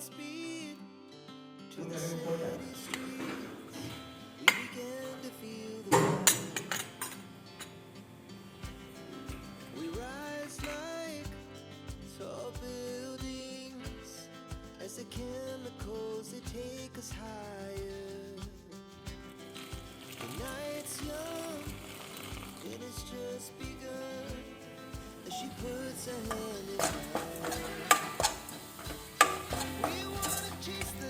speed to the city streets. We began to feel the. We rise like tall buildings as the chemicals they take us higher. The night's young and it's just begun as she puts her hand in mine she's the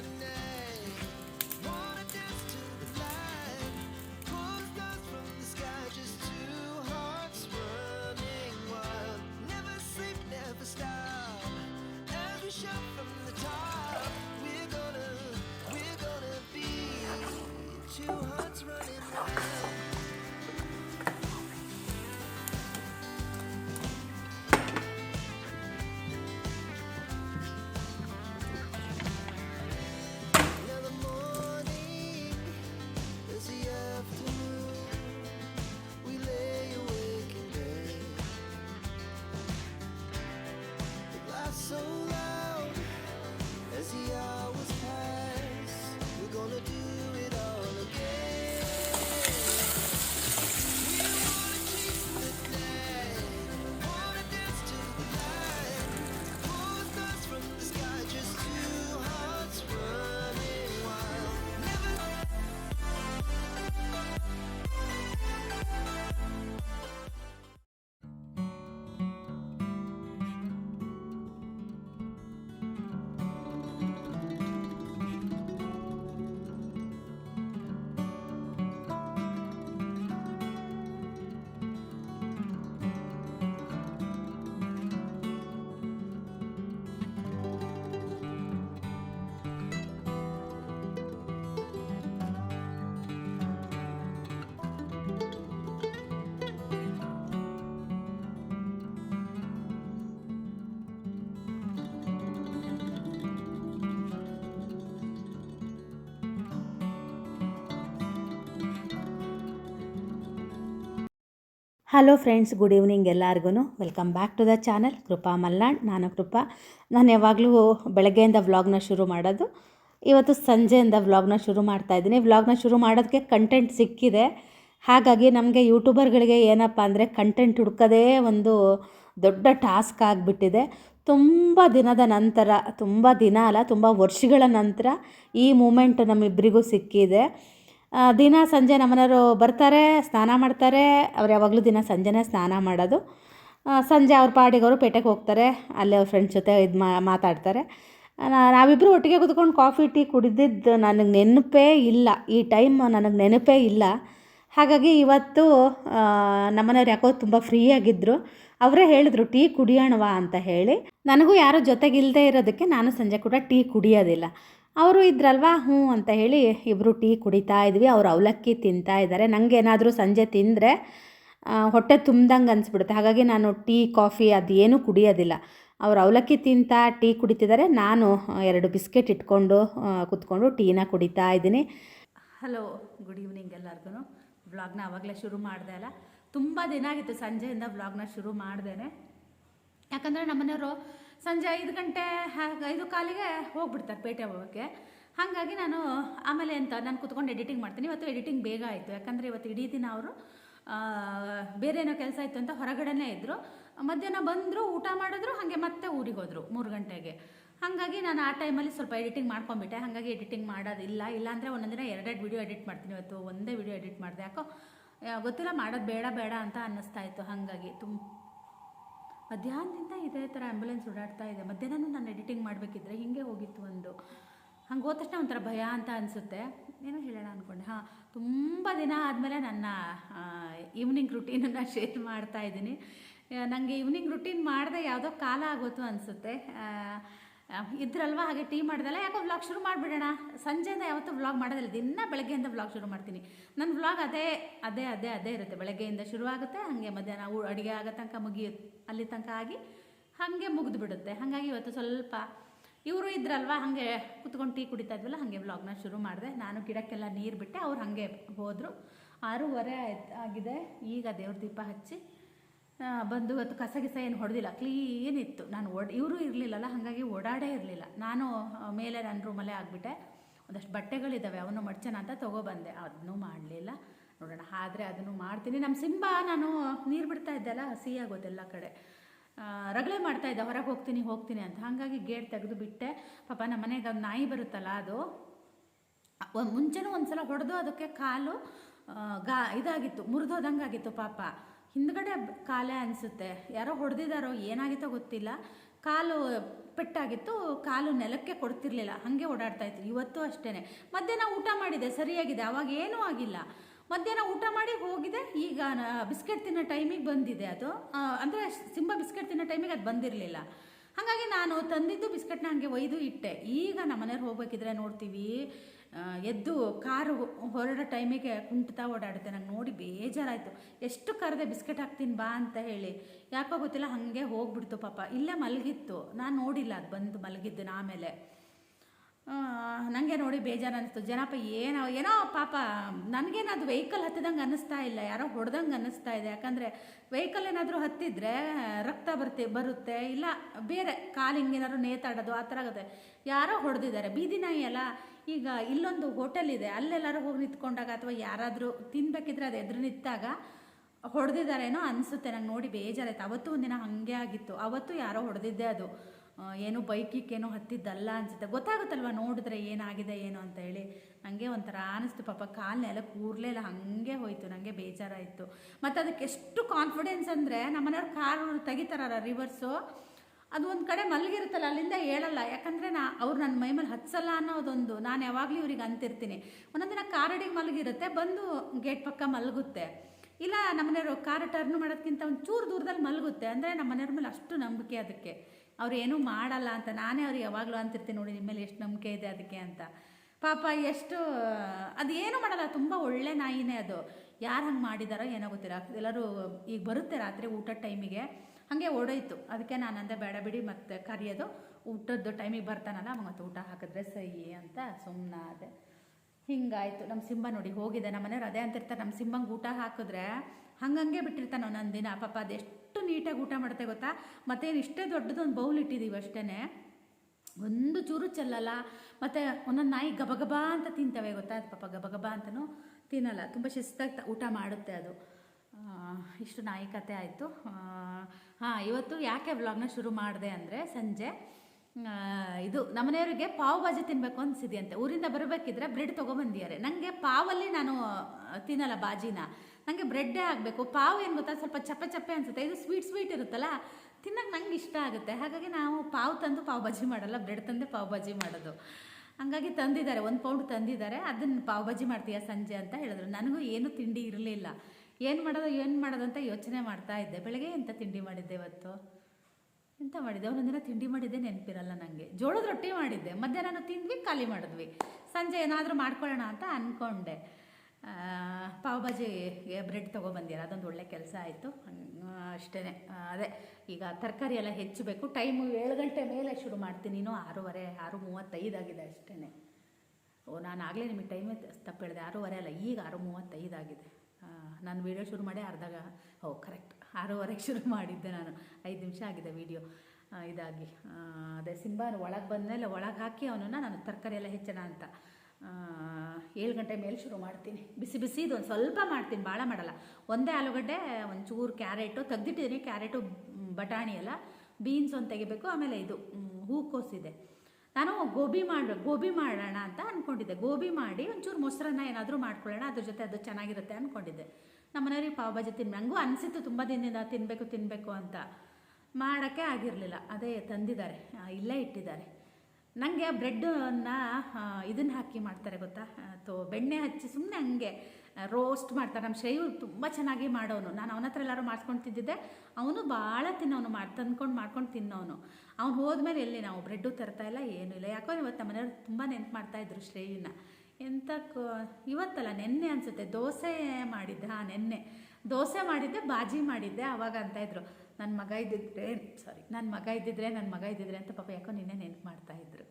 hello friends good evening ಎಲ್ಲರಿಗೂ welcome back to the channel Krupa Malnad, ನಾನು ಕೃಪಾ. ನಾನು ಯಾವಾಗಲೂ ಬೆಳಗ್ಗೆಯಿಂದ ವ್ಲಾಗ್ನ ಶುರು ಮಾಡೋದು. ಇವತ್ತು ಸಂಜೆಯಿಂದ ವ್ಲಾಗ್ನ ಶುರು ಮಾಡ್ತಾ ಇದ್ದೀನಿ. ವ್ಲಾಗ್ನ ಶುರು ಮಾಡೋದಕ್ಕೆ ಕಂಟೆಂಟ್ ಸಿಕ್ಕಿದೆ. ಹಾಗಾಗಿ ನಮಗೆ ಯೂಟ್ಯೂಬರ್ಗಳಿಗೆ ಏನಪ್ಪ ಅಂದರೆ ಕಂಟೆಂಟ್ ಹುಡ್ಕೋದೇ ಒಂದು ದೊಡ್ಡ ಟಾಸ್ಕ್ ಆಗಿಬಿಟ್ಟಿದೆ. ತುಂಬ ದಿನದ ನಂತರ, ತುಂಬ ದಿನ ಅಲ್ಲ, ತುಂಬ ವರ್ಷಗಳ ನಂತರ ಈ ಮೂಮೆಂಟ್ ನಮ್ಮಿಬ್ಬರಿಗೂ ಸಿಕ್ಕಿದೆ. ದಿನ ಸಂಜೆ ನಮ್ಮನೆಯವರು ಬರ್ತಾರೆ, ಸ್ನಾನ ಮಾಡ್ತಾರೆ. ಅವ್ರು ಯಾವಾಗಲೂ ದಿನ ಸಂಜೆನೇ ಸ್ನಾನ ಮಾಡೋದು. ಸಂಜೆ ಅವ್ರ ಪಾಡಿಗೆ ಅವರು ಪೇಟೆಗೆ ಹೋಗ್ತಾರೆ, ಅಲ್ಲೇ ಅವ್ರ ಫ್ರೆಂಡ್ಸ್ ಜೊತೆ ಇದು ಮಾತಾಡ್ತಾರೆ. ನಾವಿಬ್ಬರು ಒಟ್ಟಿಗೆ ಕುತ್ಕೊಂಡು ಕಾಫಿ, ಟೀ ಕುಡಿದಿದ್ದು ನನಗೆ ನೆನಪೇ ಇಲ್ಲ. ಈ ಟೈಮ್ ನನಗೆ ನೆನಪೇ ಇಲ್ಲ. ಹಾಗಾಗಿ ಇವತ್ತು ನಮ್ಮನೆಯವ್ರು ಯಾಕೋ ತುಂಬ ಫ್ರೀ ಆಗಿದ್ದರು ಅವರೇ ಹೇಳಿದ್ರು, ಟೀ ಕುಡಿಯೋಣವಾ? ಅಂತ ಹೇಳಿ. ನನಗೂ ಯಾರೂ ಜೊತೆಗಿಲ್ಲದೆ ಇರೋದಕ್ಕೆ ನಾನು ಸಂಜೆ ಕೂಡ ಟೀ ಕುಡಿಯೋದಿಲ್ಲ. ಅವರು ಇದ್ರಲ್ವಾ? ಹ್ಞೂ ಅಂತ ಹೇಳಿ ಇಬ್ಬರು ಟೀ ಕುಡಿತಾ ಇದ್ವಿ. ಅವರು ಅವಲಕ್ಕಿ ತಿಂತಾ ಇದ್ದಾರೆ. ನನಗೆ ಏನಾದರೂ ಸಂಜೆ ತಿಂದರೆ ಹೊಟ್ಟೆ ತುಂಬ್ದಂಗೆ ಅನಿಸ್ಬಿಡುತ್ತೆ. ಹಾಗಾಗಿ ನಾನು ಟೀ, ಕಾಫಿ ಅದೇನೂ ಕುಡಿಯೋದಿಲ್ಲ. ಅವರು ಅವಲಕ್ಕಿ ತಿಂತಾ ಟೀ ಕುಡಿತಿದ್ದಾರೆ. ನಾನು ಎರಡು ಬಿಸ್ಕೆಟ್ ಇಟ್ಕೊಂಡು ಕುತ್ಕೊಂಡು ಟೀನ ಕುಡಿತಾ ಇದ್ದೀನಿ. ಹಲೋ, ಗುಡ್ ಈವ್ನಿಂಗ್ ಎಲ್ಲರಿಗೂ ವ್ಲಾಗ್ನ ಆವಾಗಲೇ ಶುರು ಮಾಡಿದೆ ಅಲ್ಲ? ತುಂಬ ದಿನ ಆಗಿತ್ತು ಸಂಜೆಯಿಂದ ವ್ಲಾಗ್ನ ಶುರು ಮಾಡ್ದೇನೆ. ಯಾಕಂದರೆ ನಮ್ಮನೆಯವರು ಸಂಜೆ ಐದು ಗಂಟೆ ಐದು ಕಾಲಿಗೆ ಹೋಗ್ಬಿಡ್ತಾರೆ ಪೇಟೆ ಹೋಗೋಕ್ಕೆ. ಹಾಗಾಗಿ ನಾನು ಆಮೇಲೆ ಅಂತ ನಾನು ಕುತ್ಕೊಂಡು ಎಡಿಟಿಂಗ್ ಮಾಡ್ತೀನಿ. ಇವತ್ತು ಎಡಿಟಿಂಗ್ ಬೇಗ ಆಯಿತು. ಯಾಕಂದರೆ ಇವತ್ತು ಇಡೀ ದಿನ ಅವರು ಬೇರೆ ಏನೋ ಕೆಲಸ ಇತ್ತು ಅಂತ ಹೊರಗಡೆನೇ ಇದ್ದರು ಮಧ್ಯಾಹ್ನ ಬಂದರು, ಊಟ ಮಾಡಿದ್ರು, ಹಾಗೆ ಮತ್ತೆ ಊರಿಗೆ ಹೋದರು ಮೂರು ಗಂಟೆಗೆ. ಹಾಗಾಗಿ ನಾನು ಆ ಟೈಮಲ್ಲಿ ಸ್ವಲ್ಪ ಎಡಿಟಿಂಗ್ ಮಾಡ್ಕೊಂಬಿಟ್ಟೆ. ಹಾಗಾಗಿ ಎಡಿಟಿಂಗ್ ಮಾಡೋದಿಲ್ಲ. ಇಲ್ಲಾಂದರೆ ಒಂದೊಂದಿನ ಎರಡೆರಡು ವಿಡಿಯೋ ಎಡಿಟ್ ಮಾಡ್ತೀನಿ. ಇವತ್ತು ಒಂದೇ ವಿಡಿಯೋ ಎಡಿಟ್ ಮಾಡಿದೆ. ಯಾಕೋ ಗೊತ್ತಿಲ್ಲ ಮಾಡೋದು ಬೇಡ ಬೇಡ ಅಂತ ಅನ್ನಿಸ್ತಾ ಇತ್ತು. ಹಾಗಾಗಿ ತುಂಬ ಮಧ್ಯಾಹ್ನದಿಂದ ಇದೇ ಥರ ಆ್ಯಂಬುಲೆನ್ಸ್ ಓಡಾಡ್ತಾ ಇದೆ. ಮಧ್ಯಾಹ್ನ ನಾನು ಎಡಿಟಿಂಗ್ ಮಾಡಬೇಕಿದ್ರೆ ಹಿಂಗೆ ಹೋಗಿತ್ತು ಒಂದು. ಹಂಗೆ ಹೋದ ತಕ್ಷಣ ಒಂಥರ ಭಯ ಅಂತ ಅನಿಸುತ್ತೆ. ಏನೋ ಹೇಳೋಣ ಅಂದ್ಕೊಂಡೆ ಹಾಂ, ತುಂಬ ದಿನ ಆದಮೇಲೆ ನನ್ನ ಈವ್ನಿಂಗ್ ರುಟೀನನ್ನು ಶೇರ್ ಮಾಡ್ತಾ ಇದ್ದೀನಿ. ನನಗೆ ಈವ್ನಿಂಗ್ ರುಟೀನ್ ಮಾಡಿದೆ ಯಾವುದೋ ಕಾಲ ಆಗೋತು ಅನಿಸುತ್ತೆ. ಇದ್ರಲ್ವಾ ಹಾಗೆ ಟೀ ಮಾಡಿದಲ್ಲ, ಯಾಕೋ ವ್ಲಾಗ್ ಶುರು ಮಾಡಿಬಿಡೋಣ. ಸಂಜೆಯಿಂದ ಯಾವತ್ತೂ ವ್ಲಾಗ್ ಮಾಡೋದಿಲ್ಲ, ದಿನ ಬೆಳಗ್ಗೆಯಿಂದ ವ್ಲಾಗ್ ಶುರು ಮಾಡ್ತೀನಿ. ನನ್ನ ವ್ಲಾಗ್ ಅದೇ ಅದೇ ಅದೇ ಅದೇ ಇರುತ್ತೆ. ಬೆಳಗ್ಗೆಯಿಂದ ಶುರು ಆಗುತ್ತೆ, ಹಾಗೆ ಮಧ್ಯಾಹ್ನ ಅಡುಗೆ ಆಗೋ ತನಕ ಮುಗಿಯುತ್ತೆ ಅಲ್ಲಿ ತನಕ ಆಗಿ ಹಾಗೆ ಮುಗಿದು ಬಿಡುತ್ತೆ ಹಾಗಾಗಿ ಇವತ್ತು ಸ್ವಲ್ಪ ಇವರು ಇದ್ರಲ್ವಾ, ಹಾಗೆ ಕುತ್ಕೊಂಡು ಟೀ ಕುಡಿತಾ ಇದ್ವಲ್ಲ, ಹಾಗೆ ವ್ಲಾಗ್ನ ಶುರು ಮಾಡಿದೆ. ನಾನು ಗಿಡಕ್ಕೆಲ್ಲ ನೀರು ಬಿಟ್ಟೆ, ಅವ್ರು ಹಾಗೆ ಹೋದರು. ಆರೂವರೆ ಆಯ್ತು, ಆಗಿದೆ. ಈಗ ದೇವ್ರ ದೀಪ ಹಚ್ಚಿ ಬಂದು ಅದು ಕಸ ಗಿಸ ಏನು ಹೊಡೆದಿಲ್ಲ. ಕ್ಲೀನ್ ಇತ್ತು. ನಾನು ಓಡ್, ಇವರು ಇರಲಿಲ್ಲಲ್ಲ, ಹಾಗಾಗಿ ಓಡಾಡೇ ಇರಲಿಲ್ಲ. ನಾನು ಮೇಲೆ ನನ್ನ ರೂಮಲ್ಲೇ ಆಗಿಬಿಟ್ಟೆ. ಒಂದಷ್ಟು ಬಟ್ಟೆಗಳಿದ್ದಾವೆ ಅವನು ಮಡ್ಚನ ಅಂತ ತೊಗೊಬಂದೆ ಅದನ್ನೂ ಮಾಡಲಿಲ್ಲ. ನೋಡೋಣ, ಆದರೆ ಅದನ್ನು ಮಾಡ್ತೀನಿ. ನಮ್ಮ ಸಿಂಬ, ನಾನು ನೀರು ಬಿಡ್ತಾ ಇದ್ದೆಲ್ಲ ಹಸಿ ಆಗೋದೆಲ್ಲ ಕಡೆ. ರಗಳೆ ಮಾಡ್ತಾ ಇದ್ದೆ, ಹೊರಗೆ ಹೋಗ್ತೀನಿ ಹೋಗ್ತೀನಿ ಅಂತ. ಹಾಗಾಗಿ ಗೇಟ್ ತೆಗೆದು ಬಿಟ್ಟೆ. ಪಾಪ ನಮ್ಮ ಮನೆಗೆ ಒಂದು ನಾಯಿ ಬರುತ್ತಲ್ಲ ಅದು, ಒಂದು ಸಲ ಹೊಡೆದು ಅದಕ್ಕೆ ಕಾಲು ಗಾ, ಇದಾಗಿತ್ತು, ಮುರಿದೋದಂಗಾಗಿತ್ತು ಪಾಪ. ಹಿಂದ್ಗಡೆ ಕಾಲೇ ಅನಿಸುತ್ತೆ. ಯಾರೋ ಹೊಡೆದಿದ್ದಾರೋ ಏನಾಗಿತ್ತೋ ಗೊತ್ತಿಲ್ಲ. ಕಾಲು ಪೆಟ್ಟಾಗಿತ್ತು, ಕಾಲು ನೆಲಕ್ಕೆ ಕೊಡ್ತಿರ್ಲಿಲ್ಲ. ಹಾಗೆ ಓಡಾಡ್ತಾ ಇತ್ತು. ಇವತ್ತು ಅಷ್ಟೇ ಮಧ್ಯಾಹ್ನ ಊಟ ಮಾಡಿದೆ, ಸರಿಯಾಗಿದೆ. ಅವಾಗ ಏನೂ ಆಗಿಲ್ಲ. ಮಧ್ಯಾಹ್ನ ಊಟ ಮಾಡಿ ಹೋಗಿದೆ. ಈಗ ಬಿಸ್ಕೆಟ್ ತಿನ್ನೋ ಟೈಮಿಗೆ ಬಂದಿದೆ ಅದು. ಅಂದರೆ ಸಿಂಬ ಬಿಸ್ಕೆಟ್ ತಿನ್ನೋ ಟೈಮಿಗೆ ಅದು ಬಂದಿರಲಿಲ್ಲ. ಹಾಗಾಗಿ ನಾನು ತಂದಿದ್ದು ಬಿಸ್ಕೆಟ್ನ ಹಾಗೆ ಒಯ್ದು ಇಟ್ಟೆ. ಈಗ ನಮ್ಮ ಮನೆಯವ್ರು ಹೋಗ್ಬೇಕಿದ್ರೆ ನೋಡ್ತೀವಿ. ಎದ್ದು ಕಾರು ಹೊರಡೋ ಟೈಮಿಗೆ ಕುಂಟ್ತಾ ಓಡಾಡುತ್ತೆ. ನಂಗೆ ನೋಡಿ ಬೇಜಾರಾಯಿತು. ಎಷ್ಟು ಕರೆದೆ ಬಿಸ್ಕೆಟ್ ಹಾಕ್ತೀನಿ ಬಾ ಅಂತ ಹೇಳಿ. ಯಾಕೋ ಗೊತ್ತಿಲ್ಲ, ಹಾಗೆ ಹೋಗ್ಬಿಡ್ತು ಪಾಪ. ಇಲ್ಲೇ ಮಲಗಿತ್ತು. ನಾನು ನೋಡಿಲ್ಲ, ಅದು ಬಂದು ಮಲಗಿದ್ದು ಆಮೇಲೆ. ನನಗೆ ನೋಡಿ ಬೇಜಾರು ಅನಿಸ್ತು ಜನಪ್ಪ ಏನೋ ಏನೋ ಪಾಪ ನನಗೇನು ಅದು ವೆಹಿಕಲ್ ಹತ್ತಿದಂಗೆ ಅನ್ನಿಸ್ತಾ ಇಲ್ಲ. ಯಾರೋ ಹೊಡೆದಂಗೆ ಅನ್ನಿಸ್ತಾ ಇದೆ. ಯಾಕಂದರೆ ವೆಹಿಕಲ್ ಏನಾದರೂ ಹತ್ತಿದ್ರೆ ರಕ್ತ ಬರುತ್ತೆ ಬರುತ್ತೆ. ಇಲ್ಲ, ಬೇರೆ ಕಾಲು ಹಿಂಗೇನಾದ್ರು ನೇತಾಡೋದು, ಆ ಥರ ಆಗುತ್ತೆ. ಯಾರೋ ಹೊಡೆದಿದ್ದಾರೆ. ಬೀದಿ ನಾಯಿ ಅಲ್ಲ. ಈಗ ಇಲ್ಲೊಂದು ಹೋಟೆಲ್ ಇದೆ. ಅಲ್ಲೆಲ್ಲರೂ ಹೋಗಿ ನಿಂತ್ಕೊಂಡಾಗ ಅಥವಾ ಯಾರಾದರೂ ತಿನ್ಬೇಕಿದ್ರೆ ಅದು ಎದುರು ನಿಂತಾಗ ಹೊಡೆದಿದ್ದಾರೇನೋ ಅನಿಸುತ್ತೆ. ನಂಗೆ ನೋಡಿ ಬೇಜಾರಾಯ್ತು. ಅವತ್ತು ಒಂದಿನ ಹಾಗೆ ಆಗಿತ್ತು. ಅವತ್ತು ಯಾರೋ ಹೊಡೆದಿದ್ದೆ ಅದು. ಏನೋ ಬೈಕಿಗೇನೋ ಹತ್ತಿದ್ದಲ್ಲ ಅನಿಸುತ್ತೆ. ಗೊತ್ತಾಗುತ್ತಲ್ವ ನೋಡಿದ್ರೆ ಏನಾಗಿದೆ, ಏನು ಅಂತ ಹೇಳಿ. ನನಗೆ ಒಂಥರ ಅನಿಸ್ತು. ಪಾಪ ಕಾಲನ್ನೆಲ್ಲ ಕೂರ್ಲೇ ಇಲ್ಲ. ಹಾಗೆ ಹೋಯ್ತು. ನನಗೆ ಬೇಜಾರಾಯಿತು. ಮತ್ತು ಅದಕ್ಕೆ ಎಷ್ಟು ಕಾನ್ಫಿಡೆನ್ಸ್ ಅಂದರೆ ನಮ್ಮನೆಯವ್ರು ಕಾರು ತೆಗಿತಾರಲ್ಲ ರಿವರ್ಸು ಅದು ಒಂದು ಕಡೆ ಮಲಗಿರುತ್ತಲ್ಲ, ಅಲ್ಲಿಂದ ಹೇಳಲ್ಲ. ಯಾಕಂದರೆ ನಾ, ಅವ್ರು ನನ್ನ ಮೈಮೇಲೆ ಹತ್ಸಲ್ಲ ಅನ್ನೋದೊಂದು. ನಾನು ಯಾವಾಗಲೂ ಇವ್ರಿಗೆ ಅಂತಿರ್ತೀನಿ. ಒಂದೊಂದಿನ ಕಾರಡಿಗೆ ಮಲಗಿರುತ್ತೆ, ಬಂದು ಗೇಟ್ ಪಕ್ಕ ಮಲಗುತ್ತೆ. ಇಲ್ಲ ನಮ್ಮನೆಯವರು ಕಾರ್ ಟರ್ನ್ ಮಾಡೋದಕ್ಕಿಂತ ಒಂದು ಚೂರು ದೂರದಲ್ಲಿ ಮಲಗುತ್ತೆ. ಅಂದರೆ ನಮ್ಮ ಮನೆಯವ್ರ ಮೇಲೆ ಅಷ್ಟು ನಂಬಿಕೆ ಅದಕ್ಕೆ. ಅವ್ರು ಏನೂ ಮಾಡಲ್ಲ ಅಂತ, ನಾನೇ ಅವ್ರಿಗೆ ಯಾವಾಗಲೂ ಅಂತಿರ್ತೀನಿ ನೋಡಿ ನಿಮ್ಮ ಮೇಲೆ ಎಷ್ಟು ನಂಬಿಕೆ ಇದೆ ಅದಕ್ಕೆ ಅಂತ. ಪಾಪ ಎಷ್ಟು, ಅದು ಏನು ಮಾಡಲ್ಲ, ತುಂಬ ಒಳ್ಳೆ ನಾಯಿನೇ ಅದು. ಯಾರು ಹಂಗೆ ಮಾಡಿದಾರೋ ಏನೋ ಗೊತ್ತಿಲ್ಲ. ಎಲ್ಲರೂ ಈಗ ಬರುತ್ತೆ ರಾತ್ರಿ ಊಟದ ಟೈಮಿಗೆ. ಹಾಗೆ ಓಡೋಯ್ತು. ಅದಕ್ಕೆ ನಾನು ಅಂದೆ, ಬೇಡ ಬಿಡಿ, ಮತ್ತೆ ಕರೆಯೋದು. ಊಟದ ಟೈಮಿಗೆ ಬರ್ತಾನಲ್ಲ ಮತ್ತು ಊಟ ಹಾಕಿದ್ರೆ ಸಹಿ ಅಂತ ಸುಮ್ಮನಾದೆ ಹಿಂಗಾಯಿತು. ನಮ್ಮ ಸಿಂಹ ನೋಡಿ, ಹೋಗಿದೆ. ನಮ್ಮ ಮನೆಯವ್ರು ಅದೇ ಅಂತಿರ್ತಾರೆ. ನಮ್ಮ ಸಿಂಹಂಗೆ ಊಟ ಹಾಕಿದ್ರೆ ಹಂಗಂಗೆ ಬಿಟ್ಟಿರ್ತಾನೆ ಒಂದೊಂದು ದಿನ ಪಾಪ ಅದೆಷ್ಟು ನೀಟಾಗಿ ಊಟ ಮಾಡುತ್ತೆ ಗೊತ್ತಾ? ಮತ್ತೇನು ಇಷ್ಟೇ ದೊಡ್ಡದೊಂದು ಬೌಲ್ ಇಟ್ಟಿದ್ದೀವಿ ಅಷ್ಟೇ ಒಂದು ಚೂರು ಚೆಲ್ಲಲ್ಲ, ಮತ್ತು ಒಂದೊಂದು ನಾಯಿ ಗಬಗಬ ಅಂತ ತಿಂತವೆ ಗೊತ್ತಾ? ಪಾಪ ಗಬಗಬ ಅಂತಲೂ ತಿನ್ನಲ್ಲ. ತುಂಬ ಶಿಸ್ತಾಗಿ ಊಟ ಮಾಡುತ್ತೆ ಅದು. ಇಷ್ಟು ನಾಯಿ ಕತೆ ಆಯಿತು. ಹಾಂ, ಇವತ್ತು ಯಾಕೆ ವ್ಲಾಗ್ನ ಶುರು ಮಾಡಿದೆ ಅಂದರೆ ಸಂಜೆ ಇದು ನಮ್ಮನೆಯವರಿಗೆ ಪಾವ್ ಭಾಜಿ ತಿನ್ನಬೇಕು ಅನಿಸಿದೆಯಂತೆ. ಊರಿಂದ ಬರಬೇಕಿದ್ರೆ ಬ್ರೆಡ್ ತೊಗೊಬಂದಿದ್ದಾರೆ. ನನಗೆ ಪಾವಲ್ಲಿ ನಾನು ತಿನ್ನಲ್ಲ ಬಾಜಿನ ನನಗೆ ಬ್ರೆಡ್ಡೇ ಆಗಬೇಕು, ಪಾವ್ ಏನು ಗೊತ್ತಾ? ಸ್ವಲ್ಪ ಚಪ್ಪೆ ಚಪ್ಪೆ ಅನಿಸುತ್ತೆ. ಇದು ಸ್ವೀಟ್ ಸ್ವೀಟ್ ಇರುತ್ತಲ್ಲ? ತಿನ್ನಕ್ಕೆ ನಂಗೆ ಇಷ್ಟ ಆಗುತ್ತೆ. ಹಾಗಾಗಿ ನಾವು ಪಾವ್ ತಂದು ಪಾವ್ ಬಾಜಿ ಮಾಡಲ್ಲ, ಬ್ರೆಡ್ ತಂದೆ ಪಾವ್ ಬಾಜಿ ಮಾಡೋದು. ಹಂಗಾಗಿ ತಂದಿದ್ದಾರೆ, ಒಂದು ಪೌಂಡ್ ತಂದಿದ್ದಾರೆ. ಅದನ್ನು ಪಾವ್ ಬಾಜಿ ಮಾಡ್ತೀಯ ಸಂಜೆ ಅಂತ ಹೇಳಿದ್ರು. ನನಗೂ ಏನು ತಿಂಡಿ ಇರಲಿಲ್ಲ. ಏನು ಮಾಡೋದು ಏನು ಮಾಡೋದು ಅಂತ ಯೋಚನೆ ಮಾಡ್ತಾ ಇದ್ದೆ. ಬೆಳಗ್ಗೆ ಎಂಥ ತಿಂಡಿ ಮಾಡಿದ್ದೆ ಇವತ್ತು? ಎಂತ ಮಾಡಿದ್ದೆ? ಒಂದೊಂದಿನ ತಿಂಡಿ ಮಾಡಿದ್ದೆ ನೆನಪಿರಲ್ಲ ನನಗೆ ಜೋಳದ ರೊಟ್ಟಿ ಮಾಡಿದ್ದೆ. ಮಧ್ಯಾಹ್ನ ತಿಂದ್ವಿ, ಖಾಲಿ ಮಾಡಿದ್ವಿ. ಸಂಜೆ ಏನಾದರೂ ಮಾಡ್ಕೊಳ್ಳೋಣ ಅಂತ ಅಂದ್ಕೊಂಡೆ ಪಾವ್ ಭಾಜಿಗೆ ಬ್ರೆಡ್ ತೊಗೊಬಂದಿರ ಅದೊಂದು ಒಳ್ಳೆ ಕೆಲಸ ಆಯಿತು. ಅಷ್ಟೇ ಅದೇ, ಈಗ ತರಕಾರಿ ಎಲ್ಲ ಹೆಚ್ಚಬೇಕು. ಟೈಮು ಏಳು ಗಂಟೆ ಮೇಲೆ ಶುರು ಮಾಡ್ತೀನಿ. ಆರೂವರೆ, ಆರು ಮೂವತ್ತೈದಾಗಿದೆ ಅಷ್ಟೇ ಓ, ನಾನು ಆಗಲೇ ನಿಮಗೆ ಟೈಮೇ ತಪ್ಪು ಹೇಳಿದೆ. ಆರೂವರೆ ಅಲ್ಲ, ಈಗ ಆರು ಮೂವತ್ತೈದಾಗಿದೆ ನಾನು ವೀಡಿಯೋ ಶುರು ಮಾಡಿ ಅರ್ಧಾಗ, ಓ ಕರೆಕ್ಟ್ ಆರೂವರೆಗೆ ಶುರು ಮಾಡಿದ್ದೆ ನಾನು. ಐದು ನಿಮಿಷ ಆಗಿದೆ ವೀಡಿಯೋ ಇದಾಗಿ. ಅದೇ, ಸಿಂಬಾನು ಒಳಗೆ ಬಂದಮೇಲೆ ಒಳಗೆ ಹಾಕಿ ಅವನನ್ನು ನಾನು ತರಕಾರಿ ಎಲ್ಲ ಹೆಚ್ಚೋಣ ಅಂತ. ಏಳು ಗಂಟೆ ಮೇಲೆ ಶುರು ಮಾಡ್ತೀನಿ. ಬಿಸಿ ಬಿಸಿ ಇದು ಒಂದು ಸ್ವಲ್ಪ ಮಾಡ್ತೀನಿ, ಭಾಳ ಮಾಡಲ್ಲ. ಒಂದೇ ಆಲೂಗಡ್ಡೆ, ಒಂಚೂರು ಕ್ಯಾರೆಟು, ತೆಗ್ದಿಟ್ಟಿದ್ದೀನಿ. ಕ್ಯಾರೆಟು ಬಟಾಣಿ ಎಲ್ಲ. ಬೀನ್ಸ್ ಒಂದು ತೆಗಿಬೇಕು, ಆಮೇಲೆ ಇದು ಹೂಕೋಸಿದೆ ನಾನು ಗೋಬಿ ಮಾಡ, ಗೋಬಿ ಮಾಡೋಣ ಅಂತ ಅಂದ್ಕೊಂಡಿದ್ದೆ ಗೋಬಿ ಮಾಡಿ ಒಂಚೂರು ಮೊಸರನ್ನ ಏನಾದರೂ ಮಾಡ್ಕೊಳ್ಳೋಣ. ಅದ್ರ ಜೊತೆ ಅದು ಚೆನ್ನಾಗಿರುತ್ತೆ ಅಂದ್ಕೊಂಡಿದ್ದೆ ನಮ್ಮ ಮನೆಯವ್ರಿಗೆ ಪಾವ್ ಭಾಜಿ ತಿನ್ ನನಗೂ ಅನಿಸಿತ್ತು ತುಂಬ ದಿನದಿಂದ ತಿನ್ನಬೇಕು ತಿನ್ನಬೇಕು ಅಂತ. ಮಾಡೋಕ್ಕೆ ಆಗಿರಲಿಲ್ಲ. ಅದೇ ತಂದಿದ್ದಾರೆ. ಇಲ್ಲೇ ಇಟ್ಟಿದ್ದಾರೆ. ನನಗೆ ಬ್ರೆಡ್ಡನ್ನು ಇದನ್ನು ಹಾಕಿ ಮಾಡ್ತಾರೆ ಗೊತ್ತಾ? ತೊ, ಬೆಣ್ಣೆ ಹಚ್ಚಿ ಸುಮ್ಮನೆ ಹಂಗೆ ರೋಸ್ಟ್ ಮಾಡ್ತಾರೆ. ನಮ್ಮ ಶ್ರೇಯು ತುಂಬ ಚೆನ್ನಾಗಿ ಮಾಡೋನು. ನಾನು ಅವನ ಹತ್ರ ಎಲ್ಲರೂ ಮಾಡ್ಸ್ಕೊಂಡು ತಿಂದಿದ್ದೆ. ಅವನು ಭಾಳ ತಿನ್ನೋನು, ಮಾಡಿ, ತಂದ್ಕೊಂಡು ಮಾಡ್ಕೊಂಡು ತಿನ್ನೋನು. ಅವ್ನು ಹೋದ್ಮೇಲೆ ಎಲ್ಲಿ ನಾವು ಬ್ರೆಡ್ಡು ತರ್ತಾ ಇಲ್ಲ, ಏನೂ ಇಲ್ಲ. ಯಾಕೋ ಇವತ್ತು ಮನೆಯವ್ರು ತುಂಬ ನೆನ್ಪು ಮಾಡ್ತಾಯಿದ್ರು ಶ್ರೇಯನ್ನ ಎಂತಕ್ಕೂ ಇವತ್ತಲ್ಲ ನೆನ್ನೆ ಅನಿಸುತ್ತೆ. ದೋಸೆ ಮಾಡಿದ್ದೆ. ಹಾಂ, ನೆನ್ನೆ. ದೋಸೆ ಮಾಡಿದ್ದೆ, ಬಾಜಿ ಮಾಡಿದ್ದೆ, ಅವಾಗ ಅಂತ ಇದ್ರು. ನನ್ನ ಮಗ ಇದ್ದಿದ್ರೆ ಸಾರಿ ನನ್ನ ಮಗ ಇದ್ದಿದ್ರೆ ನನ್ನ ಮಗ ಇದ್ದಿದ್ರೆ ಅಂತ ಪಾಪ ಯಾಕೋ ನಿನ್ನೆ ನೆನ್ಪು ಮಾಡ್ತಾಯಿದ್ರು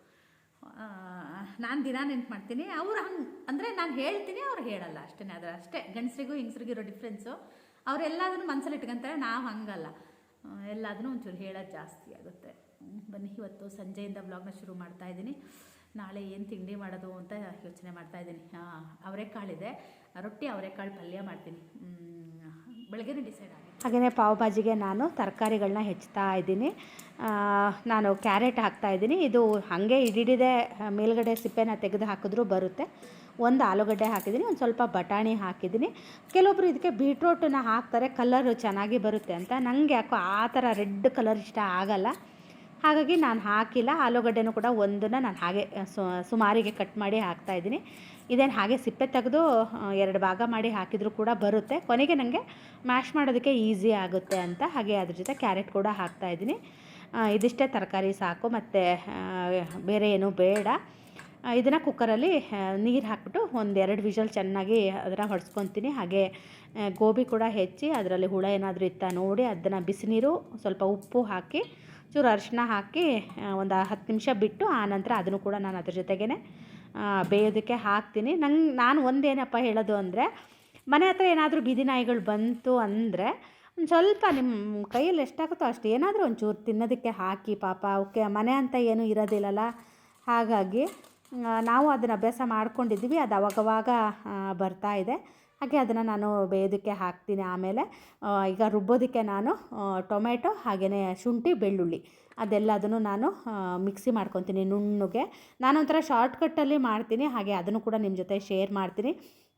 ನಾನು ದಿನ ನೆನ್ಪು ಮಾಡ್ತೀನಿ. ಅವ್ರು ಹಂಗೆ, ಅಂದರೆ ನಾನು ಹೇಳ್ತೀನಿ, ಅವ್ರು ಹೇಳಲ್ಲ. ಅಷ್ಟೇ ಅದ್ರ ಅಷ್ಟೇ. ಗಂಡಸ್ರಿಗೂ, ಹೆಂಗಸ್ರಿಗೂ ಇರೋ ಡಿಫ್ರೆನ್ಸು ಅವರೆಲ್ಲದನ್ನು ಮನಸ್ಸಲ್ಲಿ ಇಟ್ಕೊಂತಾರೆ, ನಾವು ಹಂಗಲ್ಲ. ಎಲ್ಲದನ್ನೂ ಒಂಚೂರು ಹೇಳೋದು ಜಾಸ್ತಿ ಆಗುತ್ತೆ. ಬನ್ನಿ, ಇವತ್ತು ಸಂಜೆಯಿಂದ ವ್ಲಾಗ್ನ ಶುರು ಮಾಡ್ತಾ ಇದ್ದೀನಿ. ನಾಳೆ ಏನು ತಿಂಡಿ ಮಾಡೋದು ಅಂತ ಯೋಚನೆ ಮಾಡ್ತಾ ಇದ್ದೀನಿ. ಅವರೆಕಾಳಿದೆ ರೊಟ್ಟಿ ಅವರೆಕಾಳು ಪಲ್ಯ ಮಾಡ್ತೀನಿ. ಬೆಳಗ್ಗೆನೇ ಡಿಸೈಡ್ ಆಗಿದೆ ಹಾಗೆಯೇ ಪಾವ್ ಭಾಜಿಗೆ ನಾನು ತರಕಾರಿಗಳನ್ನ ಹೆಚ್ಚುತ್ತಾ ಇದ್ದೀನಿ. ನಾನು ಕ್ಯಾರೆಟ್ ಹಾಕ್ತಾ ಇದ್ದೀನಿ. ಇದು ಹಾಗೆ ಇಡಿಡಿದೆ ಮೇಲುಗಡೆ ಸಿಪ್ಪೆನ ತೆಗೆದು ಹಾಕಿದ್ರೂ ಬರುತ್ತೆ. ಒಂದು ಆಲೂಗಡ್ಡೆ ಹಾಕಿದ್ದೀನಿ, ಒಂದು ಸ್ವಲ್ಪ ಬಟಾಣಿ ಹಾಕಿದ್ದೀನಿ. ಕೆಲವೊಬ್ಬರು ಇದಕ್ಕೆ ಬೀಟ್ರೋಟನ್ನ ಹಾಕ್ತಾರೆ, ಕಲರು ಚೆನ್ನಾಗಿ ಬರುತ್ತೆ ಅಂತ. ನನಗೆ ಯಾಕೋ ಆ ಥರ ರೆಡ್ ಕಲರ್ ಇಷ್ಟ ಆಗಲ್ಲ. ಹಾಗಾಗಿ ನಾನು ಹಾಕಿಲ್ಲ. ಆಲೂಗಡ್ಡೆನೂ ಕೂಡ ಒಂದನ್ನು ನಾನು ಹಾಗೆ ಸುಮಾರಿಗೆ ಕಟ್ ಮಾಡಿ ಹಾಕ್ತಾ ಇದ್ದೀನಿ. ಇದೇನು ಹಾಗೆ ಸಿಪ್ಪೆ ತೆಗೆದು ಎರಡು ಭಾಗ ಮಾಡಿ ಹಾಕಿದರೂ ಕೂಡ ಬರುತ್ತೆ. ಕೊನೆಗೆ ನನಗೆ ಮ್ಯಾಶ್ ಮಾಡೋದಕ್ಕೆ ಈಸಿ ಆಗುತ್ತೆ ಅಂತ ಹಾಗೆ ಅದ್ರ ಜೊತೆ ಕ್ಯಾರೆಟ್ ಕೂಡ ಹಾಕ್ತಾ ಇದ್ದೀನಿ. ಇದಿಷ್ಟೇ ತರಕಾರಿ ಸಾಕು, ಮತ್ತು ಬೇರೆ ಏನೂ ಬೇಡ. ಇದನ್ನು ಕುಕ್ಕರಲ್ಲಿ ನೀರು ಹಾಕ್ಬಿಟ್ಟು ಒಂದೆರಡು ವಿಷಲ್ ಚೆನ್ನಾಗಿ ಅದನ್ನು ಹೊಡೆಸ್ಕೊತೀನಿ. ಹಾಗೆ ಗೋಬಿ ಕೂಡ ಹೆಚ್ಚಿ ಅದರಲ್ಲಿ ಹುಳ ಏನಾದರೂ ಇತ್ತಾ ನೋಡಿ ಅದನ್ನು ಬಿಸಿನೀರು, ಸ್ವಲ್ಪ ಉಪ್ಪು ಹಾಕಿ, ಚೂರು ಅರಿಶಿನ ಹಾಕಿ ಒಂದು ಹತ್ತು ನಿಮಿಷ ಬಿಟ್ಟು ಆನಂತರ ಅದನ್ನು ಕೂಡ ನಾನು ಅದ್ರ ಜೊತೆಗೇ ಬೇಯೋದಕ್ಕೆ ಹಾಕ್ತೀನಿ. ನಂಗೆ, ನಾನು ಒಂದೇನಪ್ಪ ಹೇಳೋದು ಅಂದರೆ, ಮನೆ ಹತ್ರ ಏನಾದರೂ ಬೀದಿ ನಾಯಿಗಳು ಬಂತು ಅಂದರೆ, ಒಂದು ಸ್ವಲ್ಪ ನಿಮ್ಮ ಕೈಯಲ್ಲಿ ಎಷ್ಟಾಗುತ್ತೋ ಅಷ್ಟು ಏನಾದರೂ ಒಂಚೂರು ತಿನ್ನೋದಕ್ಕೆ ಹಾಕಿ, ಪಾಪ ಅವಕ್ಕೆ ಮನೆ ಅಂತ ಏನೂ ಇರೋದಿಲ್ಲಲ್ಲ. ಹಾಗಾಗಿ ನಾವು ಅದನ್ನು ಅಭ್ಯಾಸ ಮಾಡ್ಕೊಂಡಿದ್ವಿ ಅದು ಅವಾಗವಾಗ ಇದೆ. ಹಾಗೆ ಅದನ್ನು ನಾನು ಬೇಯೋದಕ್ಕೆ ಹಾಕ್ತೀನಿ. ಆಮೇಲೆ ಈಗ ರುಬ್ಬೋದಕ್ಕೆ ನಾನು ಟೊಮೆಟೊ ಹಾಗೆಯೇ ಶುಂಠಿ, ಬೆಳ್ಳುಳ್ಳಿ ಅದೆಲ್ಲದನ್ನು ನಾನು ಮಿಕ್ಸಿ ಮಾಡ್ಕೊತೀನಿ ನುಣ್ಣಗೆ. ನಾನೊಂಥರ ಶಾರ್ಟ್ಕಟ್ಟಲ್ಲಿ ಮಾಡ್ತೀನಿ. ಹಾಗೆ ಅದನ್ನು ಕೂಡ ನಿಮ್ಮ ಜೊತೆ ಶೇರ್ ಮಾಡ್ತೀನಿ.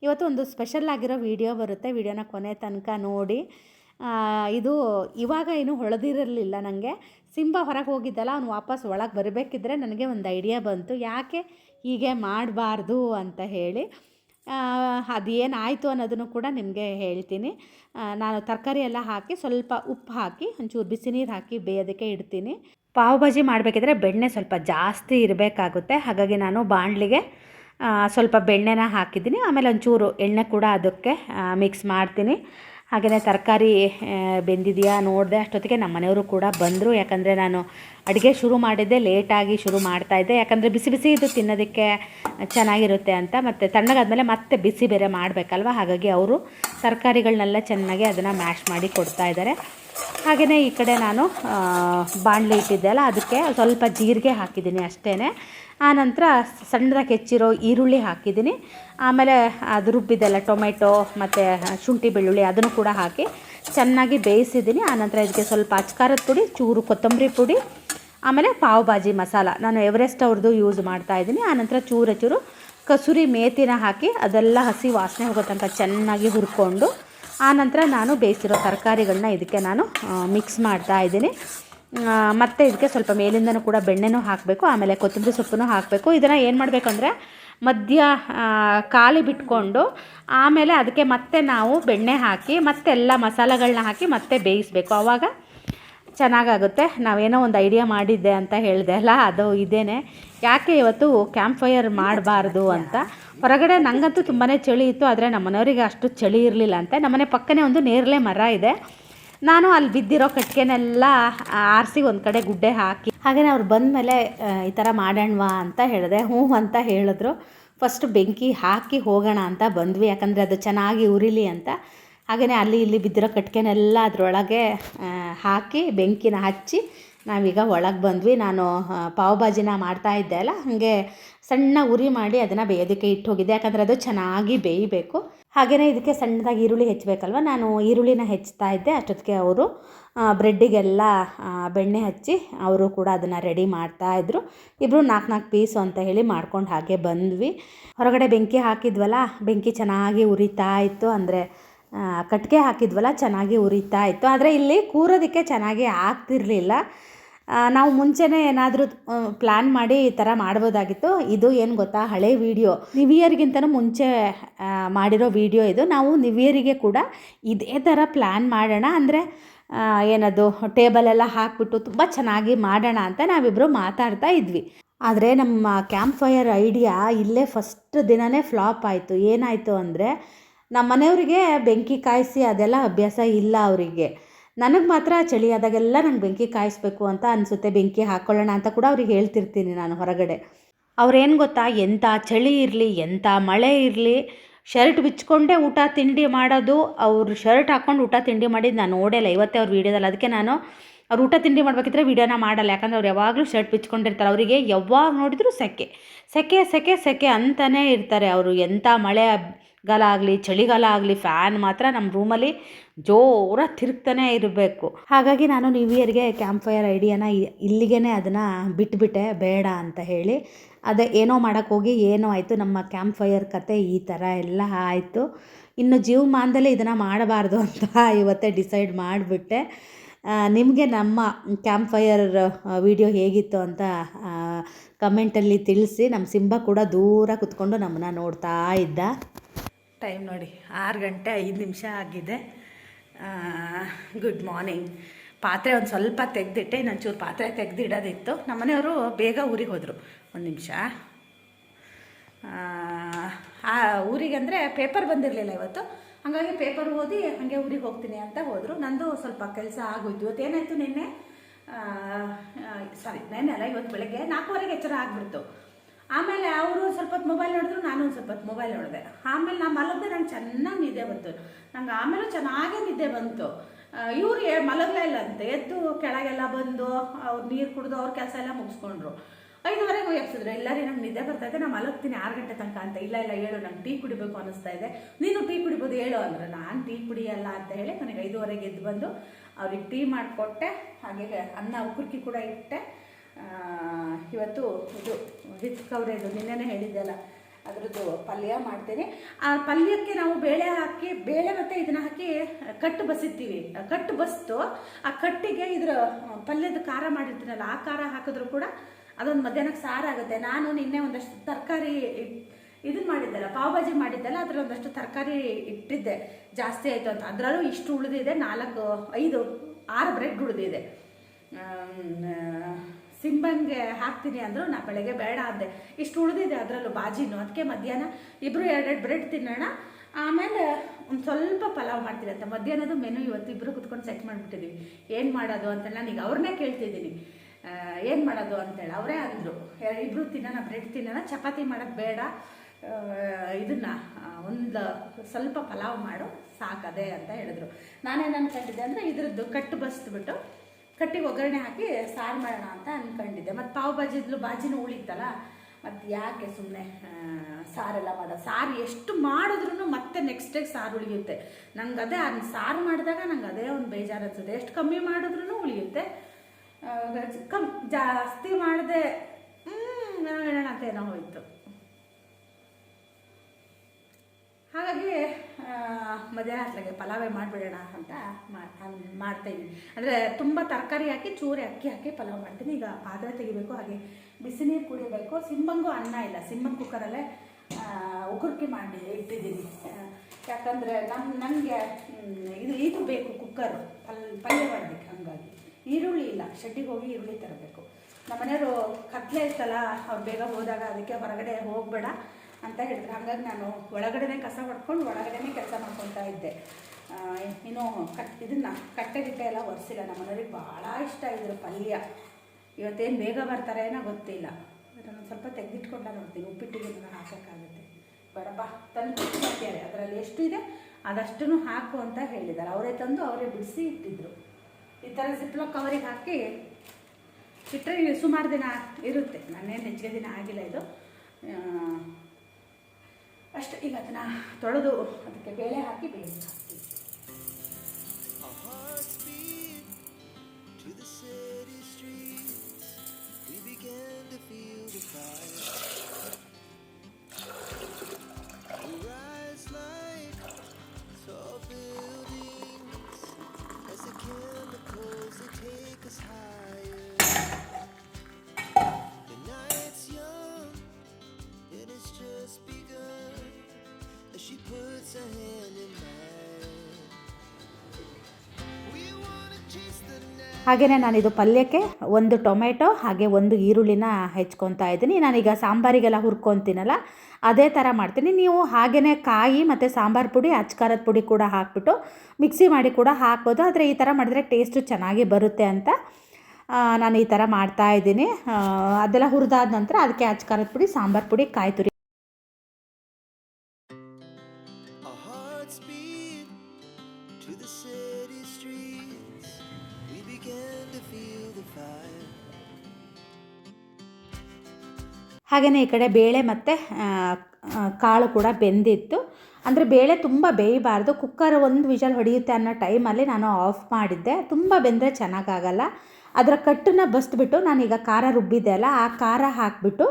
ಇವತ್ತು ಒಂದು ಸ್ಪೆಷಲ್ ಆಗಿರೋ ವಿಡಿಯೋ ಬರುತ್ತೆ. ವಿಡಿಯೋನ ಕೊನೆ ತನಕ ನೋಡಿ. ಇದು ಇವಾಗ ಏನು ಹೊಳೆದಿರಲಿಲ್ಲ ನನಗೆ ಸಿಂಬ ಹೊರಗೆ ಹೋಗಿದ್ದಲ್ಲ, ಅವ್ನು ವಾಪಸ್ ಒಳಗೆ ಬರಬೇಕಿದ್ರೆ ನನಗೆ ಒಂದು ಐಡಿಯಾ ಬಂತು. ಯಾಕೆ ಹೀಗೆ ಮಾಡಬಾರ್ದು ಅಂತ ಹೇಳಿ. ಅದೇನಾಯಿತು ಅನ್ನೋದನ್ನು ಕೂಡ ನಿಮಗೆ ಹೇಳ್ತೀನಿ. ನಾನು ತರಕಾರಿ ಎಲ್ಲ ಹಾಕಿ ಸ್ವಲ್ಪ ಉಪ್ಪು ಹಾಕಿ, ಒಂಚೂರು ಬಿಸಿ ನೀರು ಹಾಕಿ ಬೇಯೋದಕ್ಕೆ ಇಡ್ತೀನಿ. ಪಾವ್ ಭಾಜಿ ಮಾಡಬೇಕಿದ್ರೆ ಬೆಣ್ಣೆ ಸ್ವಲ್ಪ ಜಾಸ್ತಿ ಇರಬೇಕಾಗುತ್ತೆ. ಹಾಗಾಗಿ ನಾನು ಬಾಣಲಿಗೆ ಸ್ವಲ್ಪ ಬೆಣ್ಣೆನ ಹಾಕಿದ್ದೀನಿ. ಆಮೇಲೆ ಒಂಚೂರು ಎಣ್ಣೆ ಕೂಡ ಅದಕ್ಕೆ ಮಿಕ್ಸ್ ಮಾಡ್ತೀನಿ. ಹಾಗೆಯೇ ತರಕಾರಿ ಬೆಂದಿದೆಯಾ ನೋಡಿದೆ ಅಷ್ಟೊತ್ತಿಗೆ ನಮ್ಮ ಮನೆಯವರು ಕೂಡ ಬಂದರು. ಯಾಕಂದರೆ ನಾನು ಅಡುಗೆ ಶುರು ಮಾಡಿದ್ದೆ ಲೇಟಾಗಿ ಶುರು ಮಾಡ್ತಾಯಿದ್ದೆ ಯಾಕಂದರೆ ಬಿಸಿ ಬಿಸಿ ಇದು ತಿನ್ನೋದಕ್ಕೆ ಚೆನ್ನಾಗಿರುತ್ತೆ ಅಂತ. ಮತ್ತು ತಣ್ಣಗಾದ್ಮೇಲೆ ಮತ್ತೆ ಬಿಸಿ ಬೇರೆ ಮಾಡಬೇಕಲ್ವ? ಹಾಗಾಗಿ ಅವರು ತರಕಾರಿಗಳನ್ನೆಲ್ಲ ಚೆನ್ನಾಗಿ ಅದನ್ನು ಮ್ಯಾಶ್ ಮಾಡಿ ಕೊಡ್ತಾ ಇದ್ದಾರೆ. ಹಾಗೆಯೇ ಈ ಕಡೆ ನಾನು ಬಾಣಲೆ ಇಟ್ಟಿದ್ದೆ ಅಲ್ಲ, ಅದಕ್ಕೆ ಸ್ವಲ್ಪ ಜೀರಿಗೆ ಹಾಕಿದ್ದೀನಿ ಅಷ್ಟೇ ಆನಂತರ ಸಣ್ಣದಾಗಿ ಹೆಚ್ಚಿರೋ ಈರುಳ್ಳಿ ಹಾಕಿದ್ದೀನಿ. ಆಮೇಲೆ ಅದು ರುಬ್ಬಿದ್ದೆಲ್ಲ ಟೊಮೆಟೊ, ಮತ್ತು ಶುಂಠಿ ಬೆಳ್ಳುಳ್ಳಿ ಅದನ್ನು ಕೂಡ ಹಾಕಿ ಚೆನ್ನಾಗಿ ಬೇಯಿಸಿದ್ದೀನಿ. ಆನಂತರ ಇದಕ್ಕೆ ಸ್ವಲ್ಪ ಅಚ್ಕಾರದ ಪುಡಿ, ಚೂರು ಕೊತ್ತಂಬರಿ ಪುಡಿ, ಆಮೇಲೆ ಪಾವ್ ಭಾಜಿ ಮಸಾಲ. ನಾನು ಎವರೆಸ್ಟ್ ಅವ್ರದ್ದು ಯೂಸ್ ಮಾಡ್ತಾ ಇದ್ದೀನಿ. ಆನಂತರ ಚೂರು ಚೂರು ಕಸೂರಿ ಮೇತಿನ ಹಾಕಿ ಅದೆಲ್ಲ ಹಸಿ ವಾಸನೆ ಹೋಗೋ ತನಕ ಚೆನ್ನಾಗಿ ಹುರ್ಕೊಂಡು ಆನಂತರ ನಾನು ಬೇಯಿಸಿರೋ ತರಕಾರಿಗಳನ್ನ ಇದಕ್ಕೆ ನಾನು ಮಿಕ್ಸ್ ಮಾಡ್ತಾ ಇದ್ದೀನಿ. ಮತ್ತು ಇದಕ್ಕೆ ಸ್ವಲ್ಪ ಮೇಲಿಂದನೂ ಕೂಡ ಬೆಣ್ಣೆನೂ ಹಾಕಬೇಕು, ಆಮೇಲೆ ಕೊತ್ತಂಬರಿ ಸೊಪ್ಪನ್ನು ಹಾಕಬೇಕು. ಇದನ್ನು ಏನು ಮಾಡಬೇಕಂದ್ರೆ ಮಧ್ಯ ಖಾಲಿ ಬಿಟ್ಕೊಂಡು ಆಮೇಲೆ ಅದಕ್ಕೆ ಮತ್ತೆ ನಾವು ಬೆಣ್ಣೆ ಹಾಕಿ, ಮತ್ತೆ ಎಲ್ಲ ಮಸಾಲೆಗಳನ್ನ ಹಾಕಿ ಮತ್ತೆ ಬೇಯಿಸಬೇಕು. ಆವಾಗ ಚೆನ್ನಾಗಾಗುತ್ತೆ. ನಾವೇನೋ ಒಂದು ಐಡಿಯಾ ಮಾಡಿದ್ದೆ ಅಂತ ಹೇಳಿದೆ ಅಲ್ಲ, ಅದು ಇದೇನೆ. ಯಾಕೆ ಇವತ್ತು ಕ್ಯಾಂಪ್ ಫೈರ್ ಮಾಡಬಾರ್ದು ಅಂತ? ಹೊರಗಡೆ ನನಗಂತೂ ತುಂಬಾ ಚಳಿ ಇತ್ತು, ಆದರೆ ನಮ್ಮ ಮನೆಯವರಿಗೆ ಅಷ್ಟು ಚಳಿ ಇರಲಿಲ್ಲ ಅಂತೆ. ನಮ್ಮನೆ ಪಕ್ಕನೇ ಒಂದು ನೇರಳೆ ಮರ ಇದೆ. ನಾನು ಅಲ್ಲಿ ಬಿದ್ದಿರೋ ಕಟ್ಕೆನೆಲ್ಲ ಆರಿಸಿ ಒಂದು ಕಡೆ ಗುಡ್ಡೆ ಹಾಕಿ ಹಾಗೆಯೇ ಅವ್ರು ಬಂದಮೇಲೆ ಈ ಥರ ಮಾಡೋಣವಾ ಅಂತ ಹೇಳಿದೆ. ಹ್ಞೂ ಅಂತ ಹೇಳಿದ್ರು. ಫಸ್ಟ್ ಬೆಂಕಿ ಹಾಕಿ ಹೋಗೋಣ ಅಂತ ಬಂದ್ವಿ, ಯಾಕಂದರೆ ಅದು ಚೆನ್ನಾಗಿ ಉರಿಲಿ ಅಂತ. ಹಾಗೆಯೇ ಅಲ್ಲಿ ಇಲ್ಲಿ ಬಿದ್ದಿರೋ ಕಟ್ಗೆನೆಲ್ಲ ಅದರೊಳಗೆ ಹಾಕಿ ಬೆಂಕಿನ ಹಚ್ಚಿ ನಾವೀಗ ಒಳಗೆ ಬಂದ್ವಿ. ನಾನು ಪಾವ್ ಭಾಜಿನ ಮಾಡ್ತಾ ಇದ್ದೆ ಅಲ್ಲ? ಹಾಗೆ ಸಣ್ಣ ಉರಿ ಮಾಡಿ ಅದನ್ನು ಬೇಯೋದಕ್ಕೆ ಇಟ್ಟು ಹೋಗಿದ್ದೆ ಯಾಕಂದರೆ ಅದು ಚೆನ್ನಾಗಿ ಬೇಯಬೇಕು. ಹಾಗೆಯೇ ಇದಕ್ಕೆ ಸಣ್ಣದಾಗಿ ಈರುಳ್ಳಿ ಹೆಚ್ಚಬೇಕಲ್ವ? ನಾನು ಈರುಳ್ಳಿನ ಹೆಚ್ಚುತ್ತಾ ಇದ್ದೆ. ಅಷ್ಟೊತ್ತಿಗೆ ಅವರು ಬ್ರೆಡ್ಡಿಗೆಲ್ಲ ಬೆಣ್ಣೆ ಹಚ್ಚಿ ಅವರು ಕೂಡ ಅದನ್ನು ರೆಡಿ ಮಾಡ್ತಾ ಇದ್ದರು ಇಬ್ಬರು ನಾಲ್ಕು ನಾಲ್ಕು ಪೀಸು ಅಂತ ಹೇಳಿ ಮಾಡ್ಕೊಂಡು ಹಾಗೆ ಬಂದ್ವಿ. ಹೊರಗಡೆ ಬೆಂಕಿ ಹಾಕಿದ್ವಲ್ಲ? ಬೆಂಕಿ ಚೆನ್ನಾಗಿ ಉರಿತಾ ಇತ್ತು. ಅಂದರೆ ಕಟ್ಟಿಗೆ ಹಾಕಿದ್ವಲ್ಲ, ಚೆನ್ನಾಗಿ ಉರಿತಾ ಇತ್ತು. ಆದರೆ ಇಲ್ಲಿ ಕೂರೋದಕ್ಕೆ ಚೆನ್ನಾಗಿ ಆಗ್ತಿರಲಿಲ್ಲ. ನಾವು ಮುಂಚೆನೇ ಏನಾದರೂ ಪ್ಲ್ಯಾನ್ ಮಾಡಿ ಈ ಥರ ಮಾಡ್ಬೋದಾಗಿತ್ತು. ಇದು ಏನು ಗೊತ್ತಾ, ಹಳೆ ವೀಡಿಯೋ ನ್ಯೂ ಇಯರ್ಗಿಂತನೂ ಮುಂಚೆ ಮಾಡಿರೋ ವೀಡಿಯೋ ಇದು. ನಾವು ನ್ಯೂ ಇಯರಿಗೆ ಕೂಡ ಇದೇ ಥರ ಪ್ಲ್ಯಾನ್ ಮಾಡೋಣ. ಅಂದರೆ ಏನದು ಟೇಬಲ್ ಎಲ್ಲ ಹಾಕ್ಬಿಟ್ಟು ತುಂಬ ಚೆನ್ನಾಗಿ ಮಾಡೋಣ ಅಂತ ನಾವಿಬ್ಬರು ಮಾತಾಡ್ತಾ ಇದ್ವಿ. ಆದರೆ ನಮ್ಮ ಕ್ಯಾಂಪ್ ಫೈರ್ ಐಡಿಯಾ ಇಲ್ಲೇ ಫಸ್ಟ್ ದಿನವೇ ಫ್ಲಾಪ್ ಆಯಿತು. ಏನಾಯಿತು ಅಂದರೆ ನಮ್ಮ ಮನೆಯವರಿಗೆ ಬೆಂಕಿ ಕಾಯಿಸಿ ಅದೆಲ್ಲ ಅಭ್ಯಾಸ ಇಲ್ಲ ಅವರಿಗೆ. ನನಗೆ ಮಾತ್ರ ಚಳಿ ಆದಾಗೆಲ್ಲ ನಂಗೆ ಬೆಂಕಿ ಕಾಯಿಸ್ಬೇಕು ಅಂತ ಅನಿಸುತ್ತೆ. ಬೆಂಕಿ ಹಾಕ್ಕೊಳ್ಳೋಣ ಅಂತ ಕೂಡ ಅವ್ರಿಗೆ ಹೇಳ್ತಿರ್ತೀನಿ ನಾನು ಹೊರಗಡೆ. ಅವ್ರೇನು ಗೊತ್ತಾ? ಎಂಥ ಚಳಿ ಇರಲಿ ಎಂಥ ಮಳೆ ಇರಲಿ, ಶರ್ಟ್ ಬಿಚ್ಕೊಂಡೇ ಊಟ ತಿಂಡಿ ಮಾಡೋದು, ಅವ್ರು ಶರ್ಟ್ ಹಾಕ್ಕೊಂಡು ಊಟ ತಿಂಡಿ ಮಾಡಿದ್ದು ನಾನು ನೋಡಲ್ಲ. ಇವತ್ತೇ ಅವ್ರ ವೀಡಿಯೋದಲ್ಲಿ ಅದಕ್ಕೆ ನಾನು ಅವ್ರು ಊಟ ತಿಂಡಿ ಮಾಡ್ಬೇಕಿದ್ರೆ ವೀಡಿಯೋನ ಮಾಡಲ್ಲ. ಯಾಕಂದ್ರೆ ಅವ್ರು ಯಾವಾಗಲೂ ಶರ್ಟ್ ಬಿಚ್ಕೊಂಡಿರ್ತಾರೆ. ಅವರಿಗೆ ಯಾವಾಗ ನೋಡಿದ್ರು ಸೆಕೆ. ಸೆಕೆ ಸೆಕೆ ಸೆಕೆ ಅಂತಲೇ ಇರ್ತಾರೆ ಅವರು. ಎಂಥ ಮಳೆ ಗಾಲ ಆಗಲಿ ಚಳಿಗಾಲ ಆಗಲಿ ಫ್ಯಾನ್ ಮಾತ್ರ ನಮ್ಮ ರೂಮಲ್ಲಿ ಜೋರ ತಿರುಗ್ತಾನೆ ಇರಬೇಕು. ಹಾಗಾಗಿ ನಾನು ನ್ಯೂ ಇಯರ್ಗೆ ಕ್ಯಾಂಪ್ ಫೈರ್ ಐಡಿಯಾನ ಇಲ್ಲಿಗೇ ಅದನ್ನು ಬಿಟ್ಬಿಟ್ಟೆ, ಬೇಡ ಅಂತ ಹೇಳಿ. ಅದೇ ಏನೋ ಮಾಡೋಕ್ಕೋಗಿ ಏನೋ ಆಯಿತು, ನಮ್ಮ ಕ್ಯಾಂಪ್ ಫೈರ್ ಕತೆ ಈ ಥರ ಎಲ್ಲ ಆಯಿತು. ಇನ್ನು ಜೀವಮಾನದಲ್ಲಿ ಇದನ್ನು ಮಾಡಬಾರ್ದು ಅಂತ ಇವತ್ತೇ ಡಿಸೈಡ್ ಮಾಡಿಬಿಟ್ಟೆ. ನಿಮಗೆ ನಮ್ಮ ಕ್ಯಾಂಪ್ ಫೈರ್ ವಿಡಿಯೋ ಹೇಗಿತ್ತು ಅಂತ ಕಮೆಂಟಲ್ಲಿ ತಿಳಿಸಿ. ನಮ್ಮ ಸಿಂಬ ಕೂಡ ದೂರ ಕುತ್ಕೊಂಡು ನಮ್ಮನ್ನ ನೋಡ್ತಾ ಇದ್ದ. ಟೈಮ್ ನೋಡಿ, ಆರು ಗಂಟೆ ಐದು ನಿಮಿಷ ಆಗಿದೆ. ಗುಡ್ ಮಾರ್ನಿಂಗ್ ಪಾತ್ರೆ ಒಂದು ಸ್ವಲ್ಪ ತೆಗೆದಿಟ್ಟೆ, ಇನ್ನೊಂಚೂರು ಪಾತ್ರೆ ತೆಗೆದಿಡೋದಿತ್ತು. ನಮ್ಮ ಮನೆಯವರು ಬೇಗ ಊರಿಗೆ ಹೋದರು, ಒಂದು ನಿಮಿಷ. ಆ ಊರಿಗೆ ಅಂದರೆ ಪೇಪರ್ ಬಂದಿರಲಿಲ್ಲ ಇವತ್ತು. ಹಾಗಾಗಿ ಪೇಪರ್ ಓದಿ ಹಾಗೆ ಊರಿಗೆ ಹೋಗ್ತೀನಿ ಅಂತ ಹೋದರು. ನಂದು ಸ್ವಲ್ಪ ಕೆಲಸ ಆಗೋಯ್ತು. ಇವತ್ತು ಏನಾಯಿತು ನಿನ್ನೆ? ಸಾರಿ ನೆನ್ನೆ ಅಲ್ಲ, ಇವತ್ತು ಬೆಳಗ್ಗೆ ನಾಲ್ಕೂವರೆಗೆ ಎಚ್ಚರ ಆಗಿಬಿಡ್ತು. ಆಮೇಲೆ ಅವರು ಸ್ವಲ್ಪ ಹೊತ್ತು ಮೊಬೈಲ್ ನೋಡಿದ್ರು, ನಾನು ಒಂದು ಸ್ವಲ್ಪ ಹೊತ್ತು ಮೊಬೈಲ್ ನೋಡಿದೆ. ಆಮೇಲೆ ನಾನು ಮಲಗಿದೆ, ನಂಗೆ ಚೆನ್ನಾಗಿ ನಿದ್ದೆ ಬಂತು. ನಂಗೆ ಆಮೇಲೆ ಚೆನ್ನಾಗೇ ನಿದ್ದೆ ಬಂತು. ಇವ್ರು ಮಲಗಲೇ ಇಲ್ಲ ಅಂತ. ಎದ್ದು ಕೆಳಗೆಲ್ಲ ಬಂದು, ಅವ್ರು ನೀರು ಕುಡಿದು ಅವ್ರ ಕೆಲಸ ಎಲ್ಲ ಮುಗಿಸ್ಕೊಂಡ್ರು. ಐದುವರೆಗೆ ಹೋಗ್ಸಿದ್ರು ಎಲ್ಲರೂ ನಂಗೆ ನಿದ್ದೆ ಬರ್ತಾ ಇದೆ ನಾನು ಮಲಗ್ತೀನಿ ಆರು ಗಂಟೆ ತನಕ ಅಂತ. ಇಲ್ಲ ಇಲ್ಲ, ಹೇಳು, ನಂಗೆ ಟೀ ಕುಡಿಬೇಕು ಅನ್ನಿಸ್ತಾ ಇದೆ. ನೀನು ಟೀ ಕುಡಿಬೋದು, ಹೇಳು ಅಂದ್ರೆ. ನಾನು ಟೀ ಕುಡಿಯಲ್ಲ ಅಂತ ಹೇಳಿ, ನನಗೆ ಐದುವರೆಗೆ ಎದ್ದು ಬಂದು ಅವ್ರಿಗೆ ಟೀ ಮಾಡಿಕೊಟ್ಟೆ. ಹಾಗೆ ಅನ್ನ ಉಕ್ಕುರ್ಕಿ ಕೂಡ ಇಟ್ಟೆ. ಇವತ್ತು ಇದು ಹಿಟ್ ಕವರೇದು ನಿನ್ನೆನೇ ಹೇಳಿದ್ದೆಲ್ಲ, ಅದರದ್ದು ಪಲ್ಯ ಮಾಡ್ತೀನಿ. ಆ ಪಲ್ಯಕ್ಕೆ ನಾವು ಬೇಳೆ ಹಾಕಿ, ಬೇಳೆ ಮತ್ತು ಇದನ್ನ ಹಾಕಿ ಕಟ್ಟು ಬಸಿತೀವಿ ಕಟ್ಟು ಬಸ್ತು, ಆ ಕಟ್ಟಿಗೆ ಇದ್ರ ಪಲ್ಯದ ಖಾರ ಮಾಡಿರ್ತೀನಲ್ಲ, ಆ ಖಾರ ಹಾಕಿದ್ರು ಕೂಡ ಅದೊಂದು ಮಧ್ಯಾಹ್ನಕ್ಕೆ ಸಾರಾಗುತ್ತೆ ನಾನು ನಿನ್ನೆ ಒಂದಷ್ಟು ತರಕಾರಿ ಇದನ್ನ ಮಾಡಿದ್ದೆಲ್ಲ, ಪಾವ್ ಭಾಜಿ ಮಾಡಿದ್ದೆಲ್ಲ, ಅದ್ರಲ್ಲಿ ಒಂದಷ್ಟು ತರಕಾರಿ ಇಟ್ಟಿದ್ದೆ. ಜಾಸ್ತಿ ಆಯಿತು ಅಂತ. ಅದರಲ್ಲೂ ಇಷ್ಟು ಉಳಿದಿದೆ, ನಾಲ್ಕು, ಐದು, ಆರು ಬ್ರೆಡ್ ಉಳಿದಿದೆ. ಸಿಂಬಂಗೆ ಹಾಕ್ತೀನಿ ಅಂದರು ನಾ ಬೆಳಗ್ಗೆ ಬೇಡ ಅಂದೆ. ಇಷ್ಟು ಉಳಿದಿದೆ ಅದರಲ್ಲೂ ಬಾಜಿನೂ. ಅದಕ್ಕೆ ಮಧ್ಯಾಹ್ನ ಇಬ್ಬರು ಎರಡೆರಡು ಬ್ರೆಡ್ ತಿನ್ನೋಣ. ಆಮೇಲೆ ಒಂದು ಸ್ವಲ್ಪ ಪಲಾವ್ ಮಾಡ್ತೀನಿ ಅಂತ. ಮಧ್ಯಾಹ್ನದ ಮೆನು ಇವತ್ತು ಇಬ್ಬರು ಕುತ್ಕೊಂಡು ಸೆಟ್ ಮಾಡಿಬಿಟ್ಟಿದ್ದೀವಿ ಏನು ಮಾಡೋದು ಅಂತ ನಾನೀಗ ಅವ್ರನ್ನೇ ಕೇಳ್ತಿದ್ದೀನಿ. ಏನು ಮಾಡೋದು ಅಂತೇಳಿ ಅವರೇ ಅಂದರು. ಇಬ್ಬರು ತಿನ್ನೋಣ, ಬ್ರೆಡ್ ತಿನ್ನೋಣ, ಚಪಾತಿ ಮಾಡೋದು ಬೇಡ. ಇದನ್ನು ಒಂದು ಸ್ವಲ್ಪ ಪಲಾವ್ ಮಾಡು, ಸಾಕದೆ ಅಂತ ಹೇಳಿದ್ರು. ನಾನೇನು ಅನ್ಕೊಂಡಿದ್ದೆ ಅಂದರೆ ಇದ್ರದ್ದು ಕಟ್ಟು ಬಸ್ಬಿಟ್ಟು ಕಟ್ಟಿಗೆ ಒಗ್ಗರಣೆ ಹಾಕಿ ಸಾರು ಮಾಡೋಣ ಅಂತ ಅಂದ್ಕೊಂಡಿದ್ದೆ ಮತ್ತು ಪಾವ್ ಬಾಜಿದ್ಲು ಬಾಜಿನೂ ಉಳಿತಲ್ಲ ಮತ್ತು ಯಾಕೆ ಸುಮ್ಮನೆ ಸಾರೆಲ್ಲ ಮಾಡೋ, ಸಾರು ಎಷ್ಟು ಮಾಡಿದ್ರೂ ಮತ್ತೆ ನೆಕ್ಸ್ಟ್ ಡೇ ಸಾರು ಉಳಿಯುತ್ತೆ. ನಂಗೆ ಅದೇ ಅದನ್ನ ಸಾರು ಮಾಡಿದಾಗ ನಂಗೆ ಅದೇ ಒಂದು ಬೇಜಾರು ಅನ್ಸುತ್ತೆ ಎಷ್ಟು ಕಮ್ಮಿ ಮಾಡಿದ್ರೂ ಉಳಿಯುತ್ತೆ. ಕಮ್, ಜಾಸ್ತಿ ಮಾಡಿದೆ ಹೇಳೋಣ ಅಂತ ಏನೋ ಹೋಯ್ತು. ಹಾಗಾಗಿ ಮಧ್ಯಾಹ್ನ ಅತ್ಲಾಗೆ ಪಲಾವೇ ಮಾಡಿಬಿಡೋಣ ಅಂತ ಮಾಡ್ತಾಯಿದ್ದೀನಿ ಅಂದರೆ ತುಂಬ ತರಕಾರಿ ಹಾಕಿ, ಚೂರಿ ಅಕ್ಕಿ ಹಾಕಿ ಪಲಾವ್ ಮಾಡ್ತೀನಿ. ಈಗ ಪಾತ್ರೆ ತೆಗಿಬೇಕು, ಹಾಗೆ ಬಿಸಿ ನೀರು ಕುಡಿಬೇಕು. ಸಿಂಬಂಗೂ ಅನ್ನ ಇಲ್ಲ. ಸಿಂಬನ್ ಕುಕ್ಕರಲ್ಲೇ ಉಗುರ್ಕಿ ಮಾಡಿ ಇಟ್ಟಿದ್ದೀನಿ. ಯಾಕಂದರೆ ನಮ್ಮ ನನಗೆ ಇದು ಇದು ಬೇಕು ಕುಕ್ಕರು. ಪಲ್, ಪಲ್ಯ ಮಾಡಬೇಕು, ಹಂಗಾಗಿ. ಈರುಳ್ಳಿ ಇಲ್ಲ. ಶೆಡ್ಡಿಗೆ ಹೋಗಿ ಈರುಳ್ಳಿ ತರಬೇಕು. ನಮ್ಮ ಮನೆಯವರು ಕತ್ಲೆ ಇತ್ತಲ್ಲ, ಅವ್ರು ಬೇಗ ಹೋದಾಗ ಅದಕ್ಕೆ ಹೊರಗಡೆ ಹೋಗಬೇಡ. ಅಂತ ಹೇಳಿದ್ರು. ಹಾಗಾಗಿ ನಾನು ಒಳಗಡೆನೇ ಕಸ ಹೊಡ್ಕೊಂಡು ಒಳಗಡೆನೇ ಕೆಲಸ ಮಾಡ್ಕೊತಾ ಇದ್ದೆ. ಇನ್ನು ಕಟ್, ಇದನ್ನು ಕಟ್ಟೆ ಗಿಟ್ಟೆ ಎಲ್ಲ ಒರೆಸಿಲ್ಲ. ನಮ್ಮ ಮನೆಯವ್ರಿಗೆ ಭಾಳ ಇಷ್ಟ ಇದ್ರು ಪಲ್ಯ. ಇವತ್ತೇನು ಬೇಗ ಬರ್ತಾರೆ ಏನೋ ಗೊತ್ತಿಲ್ಲ. ಅದನ್ನು ಸ್ವಲ್ಪ ತೆಗೆದಿಟ್ಕೊಂಡ ನೋಡ್ತೀನಿ. ಉಪ್ಪಿಟ್ಟಿಗೆ ನಾನು ಹಾಕೋಕ್ಕಾಗುತ್ತೆ. ಬರಪ್ಪ ತಂದು ಹಾಕ್ಯಾರೆ. ಅದರಲ್ಲಿ ಎಷ್ಟು ಇದೆ, ಅದಷ್ಟನ್ನು ಹಾಕು ಅಂತ ಹೇಳಿದ್ದಾರೆ. ಅವರೇ ತಂದು ಅವರೇ ಬಿಡಿಸಿ ಇಟ್ಟಿದ್ರು. ಈ ಥರ ಸಿಪ್ಲೋ ಕವರಿಗೆ ಹಾಕಿ ಇಟ್ಟರೆ ಸುಮಾರು ದಿನ ಇರುತ್ತೆ. ನಾನೇನು ಹೆಚ್ಚಿಗೆ ದಿನ ಆಗಿಲ್ಲ ಇದು. ಅಷ್ಟೇ ಈಗ ಅದನ್ನು ತೊಳೆದು ಅದಕ್ಕೆ ಬೇಳೆ ಹಾಕಿ ಬೇಯಿಸಿ ಹಾಕ್ತೀವಿ Our hearts beat she puts her. ಹಾಗೆಯೇ ನಾನಿದು ಪಲ್ಯಕ್ಕೆ ಒಂದು ಟೊಮೆಟೊ, ಹಾಗೆ ಒಂದು ಈರುಳ್ಳಿನ ಹೆಚ್ಕೊತಾ ಇದ್ದೀನಿ. ನಾನೀಗ ಸಾಂಬಾರಿಗೆಲ್ಲ ಹುರ್ಕೊತೀನಲ್ಲ, ಅದೇ ಥರ ಮಾಡ್ತೀನಿ. ನೀವು ಹಾಗೆಯೇ ಕಾಯಿ ಮತ್ತು ಸಾಂಬಾರು ಪುಡಿ, ಅಚ್ಕಾರದ ಪುಡಿ ಕೂಡ ಹಾಕ್ಬಿಟ್ಟು ಮಿಕ್ಸಿ ಮಾಡಿ ಕೂಡ ಹಾಕ್ಬೋದು. ಆದರೆ ಈ ಥರ ಮಾಡಿದ್ರೆ ಟೇಸ್ಟು ಚೆನ್ನಾಗಿ ಬರುತ್ತೆ ಅಂತ ನಾನು ಈ ಥರ ಮಾಡ್ತಾ ಇದ್ದೀನಿ. ಅದೆಲ್ಲ ಹುರಿದಾದ ನಂತರ ಅದಕ್ಕೆ ಅಚ್ಕಾರದ ಪುಡಿ, ಸಾಂಬಾರು ಪುಡಿ, ಕಾಯಿ ತುರಿ ಹಾಗೆಯೇ ಈ ಕಡೆ ಬೇಳೆ ಮತ್ತು ಕಾಳು ಕೂಡ ಬೆಂದಿತ್ತು. ಅಂದರೆ ಬೇಳೆ ತುಂಬ ಬೇಯಬಾರ್ದು. ಕುಕ್ಕರ್ ಒಂದು ವಿಷಲ್ ಹೊಡೆಯುತ್ತೆ ಅನ್ನೋ ಟೈಮಲ್ಲಿ ನಾನು ಆಫ್ ಮಾಡಿದ್ದೆ. ತುಂಬ ಬೆಂದರೆ ಚೆನ್ನಾಗಾಗಲ್ಲ. ಅದರ ಕಟ್ಟನ್ನ ಬಸ್ಬಿಟ್ಟು ನಾನೀಗ ಖಾರ ರುಬ್ಬಿದ್ದೆ ಅಲ್ಲ, ಆ ಖಾರ ಹಾಕಿಬಿಟ್ಟು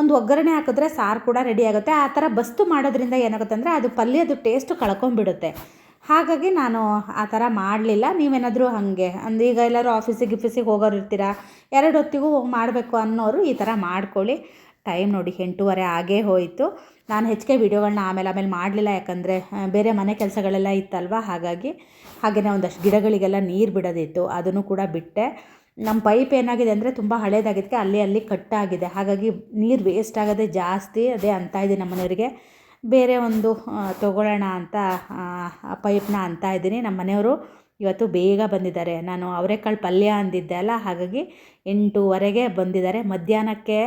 ಒಂದು ಒಗ್ಗರಣೆ ಹಾಕಿದ್ರೆ ಸಾರು ಕೂಡ ರೆಡಿ ಆಗುತ್ತೆ. ಆ ಥರ ಬಸ್ತು ಮಾಡೋದ್ರಿಂದ ಏನಾಗುತ್ತೆ ಅಂದರೆ ಅದು ಪಲ್ಯದ ಟೇಸ್ಟು ಕಳ್ಕೊಂಬಿಡುತ್ತೆ ಹಾಗಾಗಿ ನಾನು ಆ ಥರ ಮಾಡಲಿಲ್ಲ. ನೀವೇನಾದರೂ ಹಾಗೆ, ಅಂದರೆ ಈಗ ಎಲ್ಲರೂ ಆಫೀಸಿಗೆ ಗಿಫೀಸಿಗೆ ಹೋಗೋರು ಇರ್ತೀರ? ಎರಡು ಹೊತ್ತಿಗೂ ಮಾಡಬೇಕು ಅನ್ನೋರು ಈ ಥರ ಮಾಡ್ಕೊಳ್ಳಿ. ಟೈಮ್ ನೋಡಿ, ಎಂಟೂವರೆ ಆಗೇ ಹೋಯಿತು. ನಾನು ಹೆಚ್ಚಿಗೆ ವೀಡಿಯೋಗಳನ್ನ ಆಮೇಲೆ ಆಮೇಲೆ ಮಾಡಲಿಲ್ಲ, ಯಾಕಂದರೆ ಬೇರೆ ಮನೆ ಕೆಲಸಗಳೆಲ್ಲ ಇತ್ತಲ್ವ? ಹಾಗಾಗಿ ಹಾಗೆಯೇ ಒಂದಷ್ಟು ಗಿಡಗಳಿಗೆಲ್ಲ ನೀರು ಬಿಡೋದಿತ್ತು, ಅದನ್ನು ಕೂಡ ಬಿಟ್ಟೆ. ನಮ್ಮ ಪೈಪ್ ಏನಾಗಿದೆ ಅಂದರೆ ತುಂಬ ಹಳೇದಾಗಿದ್ದಕ್ಕೆ ಅಲ್ಲಿ ಅಲ್ಲಿ ಕಟ್ಟಾಗಿದೆ ಹಾಗಾಗಿ ನೀರು ವೇಸ್ಟ್ ಆಗೋದೇ ಜಾಸ್ತಿ ಅದೇ ಅಂತ ಇದೆ ನಮ್ಮ ಮನೆಯವರಿಗೆ ಬೇರೆ ಒಂದು ತೊಗೊಳ್ಳೋಣ ಅಂತ, ಆ ಪೈಪ್ನ ಅಂತ ಇದ್ದೀನಿ. ನಮ್ಮ ಮನೆಯವರು ಇವತ್ತು ಬೇಗ ಬಂದಿದ್ದಾರೆ. ನಾನು ಅವರೆಕಾಳು ಪಲ್ಯ ಅಂದಿದ್ದೆ ಅಲ್ಲ, ಹಾಗಾಗಿ ಎಂಟೂವರೆಗೆ ಬಂದಿದ್ದಾರೆ. ಮಧ್ಯಾಹ್ನಕ್ಕೆ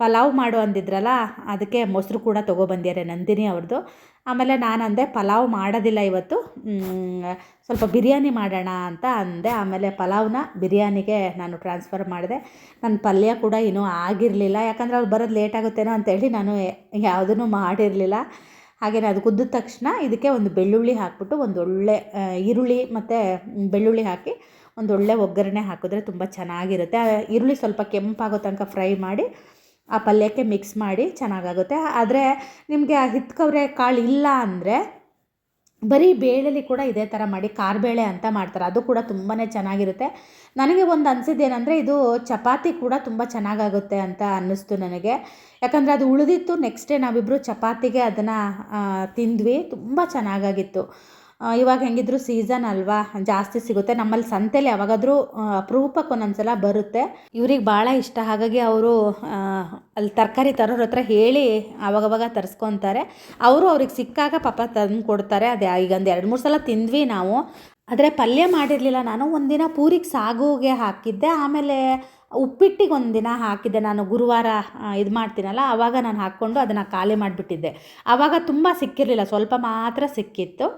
ಪಲಾವ್ ಮಾಡು ಅಂದಿದ್ರಲ್ಲ, ಅದಕ್ಕೆ ಮೊಸರು ಕೂಡ ತೊಗೊಬಂದಿದ್ದಾರೆ ನಂದಿನಿ ಅವ್ರದ್ದು. ಆಮೇಲೆ ನಾನು ಅಂದೆ ಪಲಾವ್ ಮಾಡೋದಿಲ್ಲ ಇವತ್ತು. ಸ್ವಲ್ಪ ಬಿರಿಯಾನಿ ಮಾಡೋಣ ಅಂತ ಅಂದೆ. ಆಮೇಲೆ ಪಲಾವ್ನ ಬಿರಿಯಾನಿಗೆ ನಾನು ಟ್ರಾನ್ಸ್ಫರ್ ಮಾಡಿದೆ. ನನ್ನ ಪಲ್ಯ ಕೂಡ ಇನ್ನೂ ಆಗಿರಲಿಲ್ಲ. ಯಾಕಂದರೆ ಅವ್ರು ಬರೋದು ಲೇಟ್ ಆಗುತ್ತೇನೋ ಅಂತೇಳಿ ನಾನು ಯಾವುದನ್ನು ಮಾಡಿರಲಿಲ್ಲ. ಹಾಗೆಯೇ ಅದು ಕುದ್ದ ತಕ್ಷಣ ಇದಕ್ಕೆ ಒಂದು ಬೆಳ್ಳುಳ್ಳಿ ಹಾಕ್ಬಿಟ್ಟು ಒಂದು ಒಳ್ಳೆ ಈರುಳ್ಳಿ ಮತ್ತು ಬೆಳ್ಳುಳ್ಳಿ ಹಾಕಿ ಒಂದು ಒಳ್ಳೆ ಒಗ್ಗರಣೆ ಹಾಕಿದ್ರೆ ತುಂಬ ಚೆನ್ನಾಗಿರುತ್ತೆ. ಈರುಳ್ಳಿ ಸ್ವಲ್ಪ ಕೆಂಪಾಗೋ ತನಕ ಫ್ರೈ ಮಾಡಿ ಆ ಪಲ್ಯಕ್ಕೆ ಮಿಕ್ಸ್ ಮಾಡಿ ಚೆನ್ನಾಗಾಗುತ್ತೆ. ಆದರೆ ನಿಮಗೆ ಆ ಹಿತ್ಕವ್ರೆ ಕಾಳು ಇಲ್ಲ ಅಂದರೆ ಬರೀ ಬೇಳೆಲಿ ಕೂಡ ಇದೇ ಥರ ಮಾಡಿ ಕಾರ್ಬೇಳೆ ಅಂತ ಮಾಡ್ತಾರೆ. ಅದು ಕೂಡ ತುಂಬಾ ಚೆನ್ನಾಗಿರುತ್ತೆ. ನನಗೆ ಒಂದು ಅನಿಸಿದ್ದೇನೆಂದರೆ ಇದು ಚಪಾತಿ ಕೂಡ ತುಂಬ ಚೆನ್ನಾಗಾಗುತ್ತೆ ಅಂತ ಅನ್ನಿಸ್ತು ನನಗೆ. ಯಾಕಂದರೆ ಅದು ಉಳಿದಿತ್ತು ನೆಕ್ಸ್ಟ್ ಡೇ ನಾವಿಬ್ಬರು ಚಪಾತಿಗೆ ಅದನ್ನು ತಿಂದ್ವಿ. ತುಂಬ ಚೆನ್ನಾಗಾಗಿತ್ತು. ಇವಾಗ ಹೆಂಗಿದ್ರು ಸೀಸನ್ ಅಲ್ವಾ, ಜಾಸ್ತಿ ಸಿಗುತ್ತೆ. ನಮ್ಮಲ್ಲಿ ಸಂತೆಲಿ ಯಾವಾಗಾದರೂ ಅಪರೂಪಕ್ಕೆ ಒಂದೊಂದ್ಸಲ ಬರುತ್ತೆ. ಇವ್ರಿಗೆ ಭಾಳ ಇಷ್ಟ. ಹಾಗಾಗಿ ಅವರು ಅಲ್ಲಿ ತರಕಾರಿ ತರೋರ ಹತ್ರ ಹೇಳಿ ಅವಾಗವಾಗ ತರಿಸ್ಕೊತಾರೆ. ಅವರು ಅವ್ರಿಗೆ ಸಿಕ್ಕಾಗ ಪಾಪ ತಂದು ಕೊಡ್ತಾರೆ. ಅದೇ, ಈಗ ಒಂದು ಎರಡು, ಮೂರು ಸಲ ತಿಂದ್ವಿ ನಾವು. ಆದರೆ ಪಲ್ಯ ಮಾಡಿರಲಿಲ್ಲ. ನಾನು ಒಂದಿನ ಪೂರಿಗೆ ಸಾಗುಗೆ ಹಾಕಿದ್ದೆ. ಆಮೇಲೆ ಉಪ್ಪಿಟ್ಟಿಗೆ ಒಂದಿನ ಹಾಕಿದ್ದೆ ನಾನು. ಗುರುವಾರ ಇದು ಮಾಡ್ತೀನಲ್ಲ ಆವಾಗ ನಾನು ಹಾಕ್ಕೊಂಡು ಅದನ್ನು ಖಾಲಿ ಮಾಡಿಬಿಟ್ಟಿದ್ದೆ. ಆವಾಗ ತುಂಬ ಸಿಕ್ಕಿರಲಿಲ್ಲ. ಸ್ವಲ್ಪ ಮಾತ್ರ ಸಿಕ್ಕಿತ್ತು.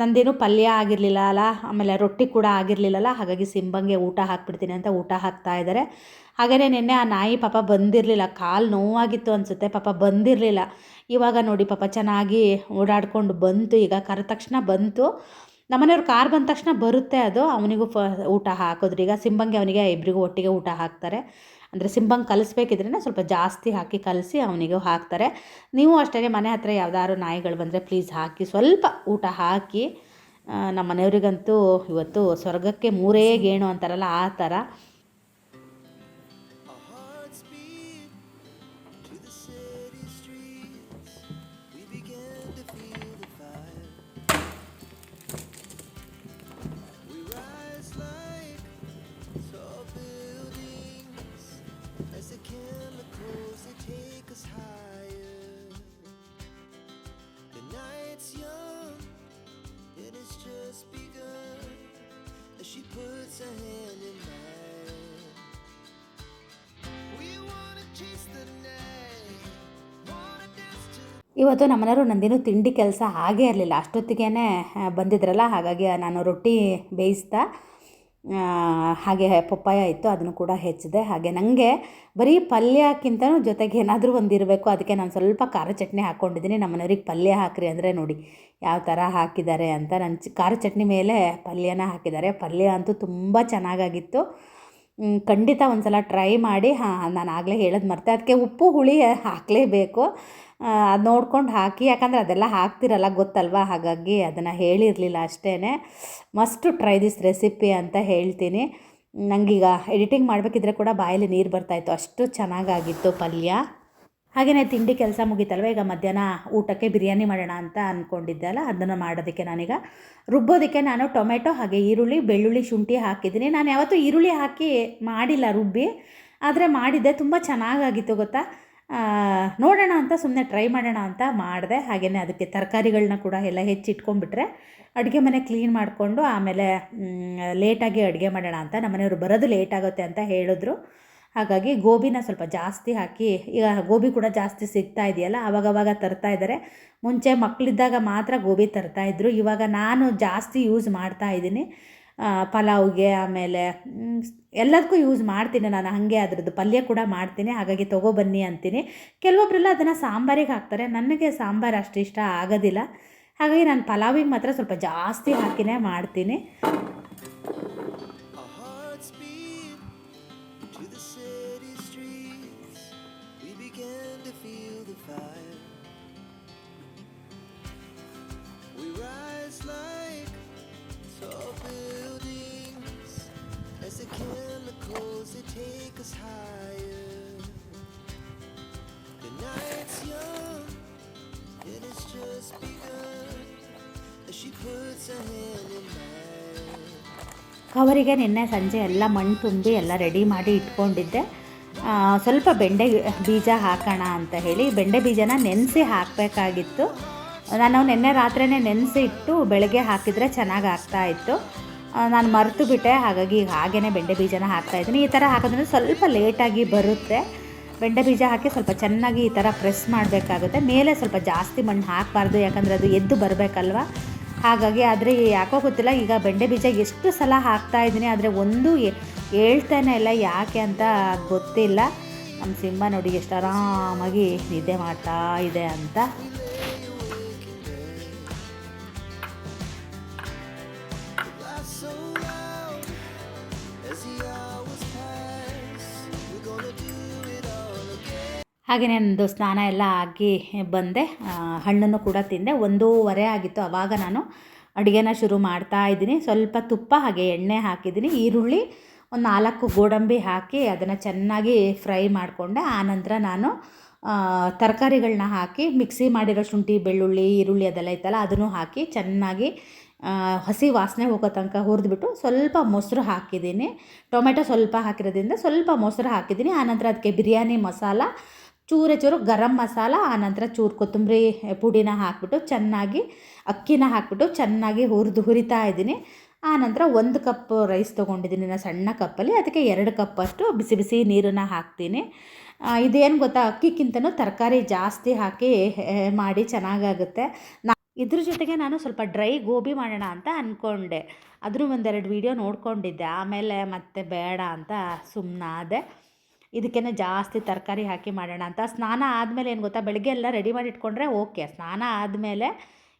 ನಂದೇನು ಪಲ್ಯ ಆಗಿರಲಿಲ್ಲ ಅಲ್ಲ, ಆಮೇಲೆ ರೊಟ್ಟಿ ಕೂಡ ಆಗಿರಲಿಲ್ಲಲ್ಲ ಹಾಗಾಗಿ ಸಿಂಬಂಗೆ ಊಟ ಹಾಕ್ಬಿಡ್ತೀನಿ ಅಂತ ಊಟ ಹಾಕ್ತಾ ಇದ್ದಾರೆ. ಹಾಗೆಯೇ ನಿನ್ನೆ ಆ ನಾಯಿ ಪಾಪ ಬಂದಿರಲಿಲ್ಲ, ಕಾಲು ನೋವಾಗಿತ್ತು ಅನಿಸುತ್ತೆ, ಪಾಪ ಬಂದಿರಲಿಲ್ಲ. ಇವಾಗ ನೋಡಿ ಪಾಪ ಚೆನ್ನಾಗಿ ಓಡಾಡ್ಕೊಂಡು ಬಂತು, ಈಗ ಕರೆದ ತಕ್ಷಣ ಬಂತು. ನಮ್ಮನೆಯವ್ರು ಕಾರ್ ಬಂದ ತಕ್ಷಣ ಬರುತ್ತೆ ಅದು, ಅವನಿಗೂ ಫ, ಊಟ ಹಾಕಿದ್ರು. ಈಗ ಸಿಂಬಂಗೆ ಅವನಿಗೆ ಇಬ್ಬರಿಗೂ ಒಟ್ಟಿಗೆ ಊಟ ಹಾಕ್ತಾರೆ. ಅಂದರೆ ಸಿಂಬಂಗ್ ಕಲಿಸ್ಬೇಕಿದ್ರೆ ಸ್ವಲ್ಪ ಜಾಸ್ತಿ ಹಾಕಿ ಕಲಸಿ ಅವನಿಗೆ ಹಾಕ್ತಾರೆ. ನೀವು ಅಷ್ಟೇ ಮನೆ ಹತ್ರ ಯಾವ್ದಾದ್ರು ನಾಯಿಗಳು ಬಂದರೆ ಪ್ಲೀಸ್ ಹಾಕಿ, ಸ್ವಲ್ಪ ಊಟ ಹಾಕಿ ನಮ್ಮ ಮನೆಯವರಿಗಂತೂ ಇವತ್ತು ಸ್ವರ್ಗಕ್ಕೆ ಮೂರೇ ಗೇಣು ಅಂತಾರಲ್ಲ, ಆ ಥರ ಇವತ್ತು ನಮ್ಮನೆಯವರು ನಂದೇನು ತಿಂಡಿ ಕೆಲಸ ಹಾಗೇ ಇರಲಿಲ್ಲ. ಅಷ್ಟೊತ್ತಿಗೆ ಬಂದಿದ್ರಲ್ಲ, ಹಾಗಾಗಿ ನಾನು ರೊಟ್ಟಿ ಬೇಯಿಸ್ತಾ ಹಾಗೆ ಪಪ್ಪಾಯ ಇತ್ತು, ಅದನ್ನು ಕೂಡ ಹೆಚ್ಚಿದೆ. ಹಾಗೆ ನನಗೆ ಬರೀ ಪಲ್ಯಕ್ಕಿಂತನೂ ಜೊತೆಗೆ ಏನಾದರೂ ಒಂದು ಇರಬೇಕು. ಅದಕ್ಕೆ ನಾನು ಸ್ವಲ್ಪ ಖಾರ ಚಟ್ನಿ ಹಾಕ್ಕೊಂಡಿದ್ದೀನಿ. ನಮ್ಮ ಮನೆಯವ್ರಿಗೆ ಪಲ್ಯ ಹಾಕ್ರಿ ಅಂದರೆ ನೋಡಿ ಯಾವ ಥರ ಹಾಕಿದ್ದಾರೆ ಅಂತ. ನನ್ನ ಚ, ಖಾರ ಚಟ್ನಿ ಮೇಲೆ ಪಲ್ಯನ ಹಾಕಿದ್ದಾರೆ. ಪಲ್ಯ ಅಂತೂ ತುಂಬ ಚೆನ್ನಾಗಾಗಿತ್ತು. ಖಂಡಿತ ಒಂದು ಸಲ ಟ್ರೈ ಮಾಡಿ, ಹಾಂ, ನಾನು ಆಗಲೇ ಹೇಳೋದು ಮರ್ತೆ. ಅದಕ್ಕೆ ಉಪ್ಪು, ಹುಳಿ ಹಾಕಲೇಬೇಕು. ಅದು ನೋಡ್ಕೊಂಡು ಹಾಕಿ, ಯಾಕಂದರೆ ಅದೆಲ್ಲ ಹಾಕ್ತಿರಲ್ಲ, ಗೊತ್ತಲ್ವಾ? ಹಾಗಾಗಿ ಅದನ್ನು ಹೇಳಿರಲಿಲ್ಲ ಅಷ್ಟೇ ಮಸ್ಟ್ ಟ್ರೈ ದಿಸ್ ರೆಸಿಪಿ ಅಂತ ಹೇಳ್ತೀನಿ. ನನಗೀಗ ಎಡಿಟಿಂಗ್ ಮಾಡಬೇಕಿದ್ರೆ ಕೂಡ ಬಾಯಲ್ಲಿ ನೀರು ಬರ್ತಾಯಿತ್ತು ಅಷ್ಟು ಚೆನ್ನಾಗಾಗಿತ್ತು ಪಲ್ಯ. ಹಾಗೆಯೇ ತಿಂಡಿ ಕೆಲಸ ಮುಗೀತಲ್ವ? ಈಗ ಮಧ್ಯಾಹ್ನ ಊಟಕ್ಕೆ ಬಿರಿಯಾನಿ ಮಾಡೋಣ ಅಂತ ಅಂದ್ಕೊಂಡಿದ್ದೆ ಅಲ್ಲ, ಅದನ್ನು ಮಾಡೋದಕ್ಕೆ ನಾನೀಗ ರುಬ್ಬೋದಕ್ಕೆ ನಾನು ಟೊಮೆಟೊ, ಹಾಗೆ ಈರುಳ್ಳಿ, ಬೆಳ್ಳುಳ್ಳಿ ಶುಂಠಿ ಹಾಕಿದ್ದೀನಿ. ನಾನು ಯಾವತ್ತೂ ಈರುಳ್ಳಿ ಹಾಕಿ ಮಾಡಿಲ್ಲ ರುಬ್ಬಿ, ಆದರೆ ಮಾಡಿದ್ದೆ, ತುಂಬ ಚೆನ್ನಾಗಾಗಿತ್ತು ಗೊತ್ತಾ? ನೋಡೋಣ ಅಂತ ಸುಮ್ಮನೆ ಟ್ರೈ ಮಾಡೋಣ ಅಂತ ಮಾಡಿದೆ. ಹಾಗೆಯೇ ಅದಕ್ಕೆ ತರಕಾರಿಗಳನ್ನ ಕೂಡ ಎಲ್ಲ ಹೆಚ್ಚಿಟ್ಕೊಂಡ್ಬಿಟ್ರೆ ಅಡುಗೆ ಮನೆ ಕ್ಲೀನ್ ಮಾಡಿಕೊಂಡು ಆಮೇಲೆ ಲೇಟಾಗಿ ಅಡುಗೆ ಮಾಡೋಣ ಅಂತ ನಮ್ಮನೆಯವರು ಬರೋದು ಲೇಟ್ ಆಗುತ್ತೆ ಅಂತ ಹೇಳಿದ್ರು. ಹಾಗಾಗಿ ಗೋಬಿನ ಸ್ವಲ್ಪ ಜಾಸ್ತಿ ಹಾಕಿ, ಈಗ ಗೋಬಿ ಕೂಡ ಜಾಸ್ತಿ ಸಿಗ್ತಾ ಇದೆಯಲ್ಲ, ಅವಾಗವಾಗ ತರ್ತಾ ಇದ್ದಾರೆ. ಮುಂಚೆ ಮಕ್ಕಳಿದ್ದಾಗ ಮಾತ್ರ ಗೋಬಿ ತರ್ತಾಯಿದ್ರು ಇವಾಗ ನಾನು ಜಾಸ್ತಿ ಯೂಸ್ ಮಾಡ್ತಾ ಇದ್ದೀನಿ. ಪಲಾವ್ಗೆ ಆಮೇಲೆ ಎಲ್ಲದಕ್ಕೂ ಯೂಸ್ ಮಾಡ್ತೀನಿ ನಾನು, ಹಾಗೆ ಅದ್ರದ್ದು ಪಲ್ಯ ಕೂಡ ಮಾಡ್ತೀನಿ, ಹಾಗಾಗಿ ತೊಗೊಬನ್ನಿ ಅಂತೀನಿ. ಕೆಲವೊಬ್ಬರೆಲ್ಲ ಅದನ್ನು ಸಾಂಬಾರಿಗೆ ಹಾಕ್ತಾರೆ, ನನಗೆ ಸಾಂಬಾರು ಅಷ್ಟು ಇಷ್ಟ ಆಗೋದಿಲ್ಲ. ಹಾಗಾಗಿ ನಾನು ಪಲಾವಿಗೆ ಮಾತ್ರ ಸ್ವಲ್ಪ ಜಾಸ್ತಿ ಹಾಕಿನೇ ಮಾಡ್ತೀನಿ. ಕವರಿಗೆ ನಿನ್ನೆ ಸಂಜೆ ಎಲ್ಲ ಮಣ್ಣು ತುಂಬಿ ಎಲ್ಲ ರೆಡಿ ಮಾಡಿ ಇಟ್ಕೊಂಡಿದ್ದೆ. ಸ್ವಲ್ಪ ಬೆಂಡೆ ಬೀಜ ಹಾಕೋಣ ಅಂತ ಹೇಳಿ, ಬೆಂಡೆ ಬೀಜನ ನೆನೆಸಿ ಹಾಕಬೇಕಾಗಿತ್ತು. ನಾನು ನಿನ್ನೆ ರಾತ್ರಿನೇ ನೆನೆಸಿ ಇಟ್ಟು ಬೆಳಗ್ಗೆ ಹಾಕಿದರೆ ಚೆನ್ನಾಗಿ ಆಗ್ತಾ ಇತ್ತು. ನಾನು ಮರೆತು ಬಿಟ್ಟೆ, ಹಾಗಾಗಿ ಈಗ ಹಾಗೇ ಬೆಂಡೆ ಬೀಜನ ಹಾಕ್ತಾಯಿದ್ದೀನಿ ಈ ಥರ ಹಾಕಿದ್ರೆ ಸ್ವಲ್ಪ ಲೇಟಾಗಿ ಬರುತ್ತೆ. ಬೆಂಡೆ ಬೀಜ ಹಾಕಿ ಸ್ವಲ್ಪ ಚೆನ್ನಾಗಿ ಈ ಥರ ಪ್ರೆಸ್ ಮಾಡಬೇಕಾಗುತ್ತೆ. ಮೇಲೆ ಸ್ವಲ್ಪ ಜಾಸ್ತಿ ಮಣ್ಣು ಹಾಕಬಾರ್ದು, ಯಾಕಂದರೆ ಅದು ಎದ್ದು ಬರಬೇಕಲ್ವ? ಹಾಗಾಗಿ ಆದರೆ ಯಾಕೋ ಗೊತ್ತಿಲ್ಲ, ಈಗ ಬೆಂಡೆ ಬೀಜ ಎಷ್ಟು ಸಲ ಹಾಕ್ತಾ ಇದ್ದೀನಿ, ಆದರೆ ಒಂದು ಹೇಳ್ತಾನೆ ಇಲ್ಲ ಯಾಕೆ ಅಂತ ಗೊತ್ತಿಲ್ಲ. ನಮ್ಮ ಸಿಂಹ ನೋಡಿ ಎಷ್ಟು ಆರಾಮಾಗಿ ನಿದ್ದೆ ಮಾಡ್ತಾ ಇದೆ ಅಂತ. ಹಾಗೆ ನಂದು ಸ್ನಾನ ಎಲ್ಲ ಆಗಿ ಬಂದೆ. ಹಣ್ಣನ್ನು ಕೂಡ ತಿಂದೆ. ಒಂದೂವರೆ ಆಗಿತ್ತು ಆವಾಗ ನಾನು ಅಡುಗೆನ ಶುರು ಮಾಡ್ತಾ ಇದ್ದೀನಿ. ಸ್ವಲ್ಪ ತುಪ್ಪ, ಹಾಗೆ ಎಣ್ಣೆ ಹಾಕಿದ್ದೀನಿ. ಈರುಳ್ಳಿ, ಒಂದು ನಾಲ್ಕು ಗೋಡಂಬಿ ಹಾಕಿ ಅದನ್ನು ಚೆನ್ನಾಗಿ ಫ್ರೈ ಮಾಡಿಕೊಂಡೆ. ಆನಂತರ ನಾನು ತರಕಾರಿಗಳನ್ನ ಹಾಕಿ ಮಿಕ್ಸಿ ಮಾಡಿರೋ ಶುಂಠಿ, ಬೆಳ್ಳುಳ್ಳಿ, ಈರುಳ್ಳಿ ಅದೆಲ್ಲ ಇತ್ತಲ್ಲ ಅದನ್ನು ಹಾಕಿ ಚೆನ್ನಾಗಿ ಹಸಿ ವಾಸನೆ ಹೋಗೋ ತನಕ ಹುರಿದ್ಬಿಟ್ಟು ಸ್ವಲ್ಪ ಮೊಸರು ಹಾಕಿದ್ದೀನಿ. ಟೊಮೆಟೊ ಸ್ವಲ್ಪ ಹಾಕಿರೋದ್ರಿಂದ ಸ್ವಲ್ಪ ಮೊಸರು ಹಾಕಿದ್ದೀನಿ. ಆನಂತರ ಅದಕ್ಕೆ ಬಿರಿಯಾನಿ ಮಸಾಲ ಚೂರೆ ಚೂರು ಗರಂ ಮಸಾಲ ಆನಂತರ ಚೂರು ಕೊತ್ತಂಬರಿ ಪುಡಿನ ಹಾಕ್ಬಿಟ್ಟು ಚೆನ್ನಾಗಿ, ಅಕ್ಕಿನ ಹಾಕ್ಬಿಟ್ಟು ಚೆನ್ನಾಗಿ ಹುರಿದು ಹುರಿತಾ ಇದ್ದೀನಿ. ಆನಂತರ ಒಂದು ಕಪ್ ರೈಸ್ ತೊಗೊಂಡಿದ್ದೀನಿ ನಾನು ಸಣ್ಣ ಕಪ್ಪಲ್ಲಿ. ಅದಕ್ಕೆ ಎರಡು ಕಪ್ಪಷ್ಟು ಬಿಸಿ ಬಿಸಿ ನೀರನ್ನು ಹಾಕ್ತೀನಿ. ಇದೇನು ಗೊತ್ತಾ ಅಕ್ಕಿಗಿಂತನೂ ತರಕಾರಿ ಜಾಸ್ತಿ ಹಾಕಿ ಮಾಡಿ ಚೆನ್ನಾಗಾಗುತ್ತೆ. ನಾ, ಇದ್ರ ಜೊತೆಗೆ ನಾನು ಸ್ವಲ್ಪ ಡ್ರೈ ಗೋಬಿ ಮಾಡೋಣ ಅಂತ ಅಂದ್ಕೊಂಡೆ ಅದ್ರ ಒಂದೆರಡು ವೀಡಿಯೋ ನೋಡ್ಕೊಂಡಿದ್ದೆ. ಆಮೇಲೆ ಮತ್ತೆ ಬೇಡ ಅಂತ ಸುಮ್ಮನಾದೆ ಇದಕ್ಕೇ ಜಾಸ್ತಿ ತರಕಾರಿ ಹಾಕಿ ಮಾಡೋಣ ಅಂತ. ಸ್ನಾನ ಆದಮೇಲೆ ಏನು ಗೊತ್ತಾ, ಬೆಳಗ್ಗೆ ಎಲ್ಲ ರೆಡಿ ಮಾಡಿ ಇಟ್ಕೊಂಡ್ರೆ ಓಕೆ ಸ್ನಾನ ಆದಮೇಲೆ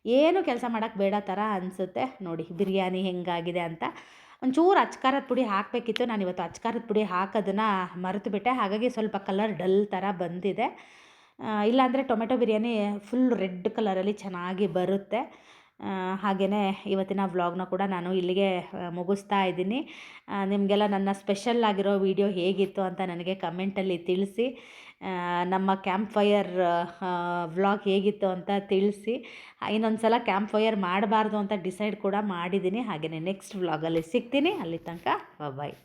ಏನು ಕೆಲಸ ಮಾಡೋಕ್ಕೆ ಬೇಡ ಥರ ಅನಿಸುತ್ತೆ. ನೋಡಿ, ಬಿರಿಯಾನಿ ಹೆಂಗಾಗಿದೆ ಅಂತ. ಒಂಚೂರು ಅಚ್ಕಾರದ ಪುಡಿ ಹಾಕಬೇಕಿತ್ತು. ನಾನು ಇವತ್ತು ಅಚ್ಕಾರದ ಪುಡಿ ಹಾಕೋದನ್ನು ಮರೆತು ಬಿಟ್ಟೆ ಹಾಗಾಗಿ ಸ್ವಲ್ಪ ಕಲರ್ ಡಲ್ ಥರ ಬಂದಿದೆ. ಇಲ್ಲಾಂದರೆ ಟೊಮೆಟೊ ಬಿರಿಯಾನಿ ಫುಲ್ ರೆಡ್ ಕಲರಲ್ಲಿ ಚೆನ್ನಾಗಿ ಬರುತ್ತೆ. ಹಾಗೆಯೇ ಇವತ್ತಿನ ವ್ಲಾಗ್ನ ಕೂಡ ನಾನು ಇಲ್ಲಿಗೆ ಮುಗಿಸ್ತಾ ಇದ್ದೀನಿ. ನಿಮಗೆಲ್ಲ ನನ್ನ ಸ್ಪೆಷಲ್ ಆಗಿರೋ ವಿಡಿಯೋ ಹೇಗಿತ್ತು ಅಂತ ನನಗೆ ಕಮೆಂಟಲ್ಲಿ ತಿಳಿಸಿ. ನಮ್ಮ ಕ್ಯಾಂಪ್ ಫೈಯರ್ ವ್ಲಾಗ್ ಹೇಗಿತ್ತು ಅಂತ ತಿಳಿಸಿ. ಇನ್ನೊಂದು ಸಲ ಕ್ಯಾಂಪ್ ಫೈಯರ್ ಮಾಡಬಾರ್ದು ಅಂತ ಡಿಸೈಡ್ ಕೂಡ ಮಾಡಿದ್ದೀನಿ. ಹಾಗೆಯೇ ನೆಕ್ಸ್ಟ್ ವ್ಲಾಗಲ್ಲಿ ಸಿಗ್ತೀನಿ. ಅಲ್ಲಿ ತನಕ ಬಾಯ್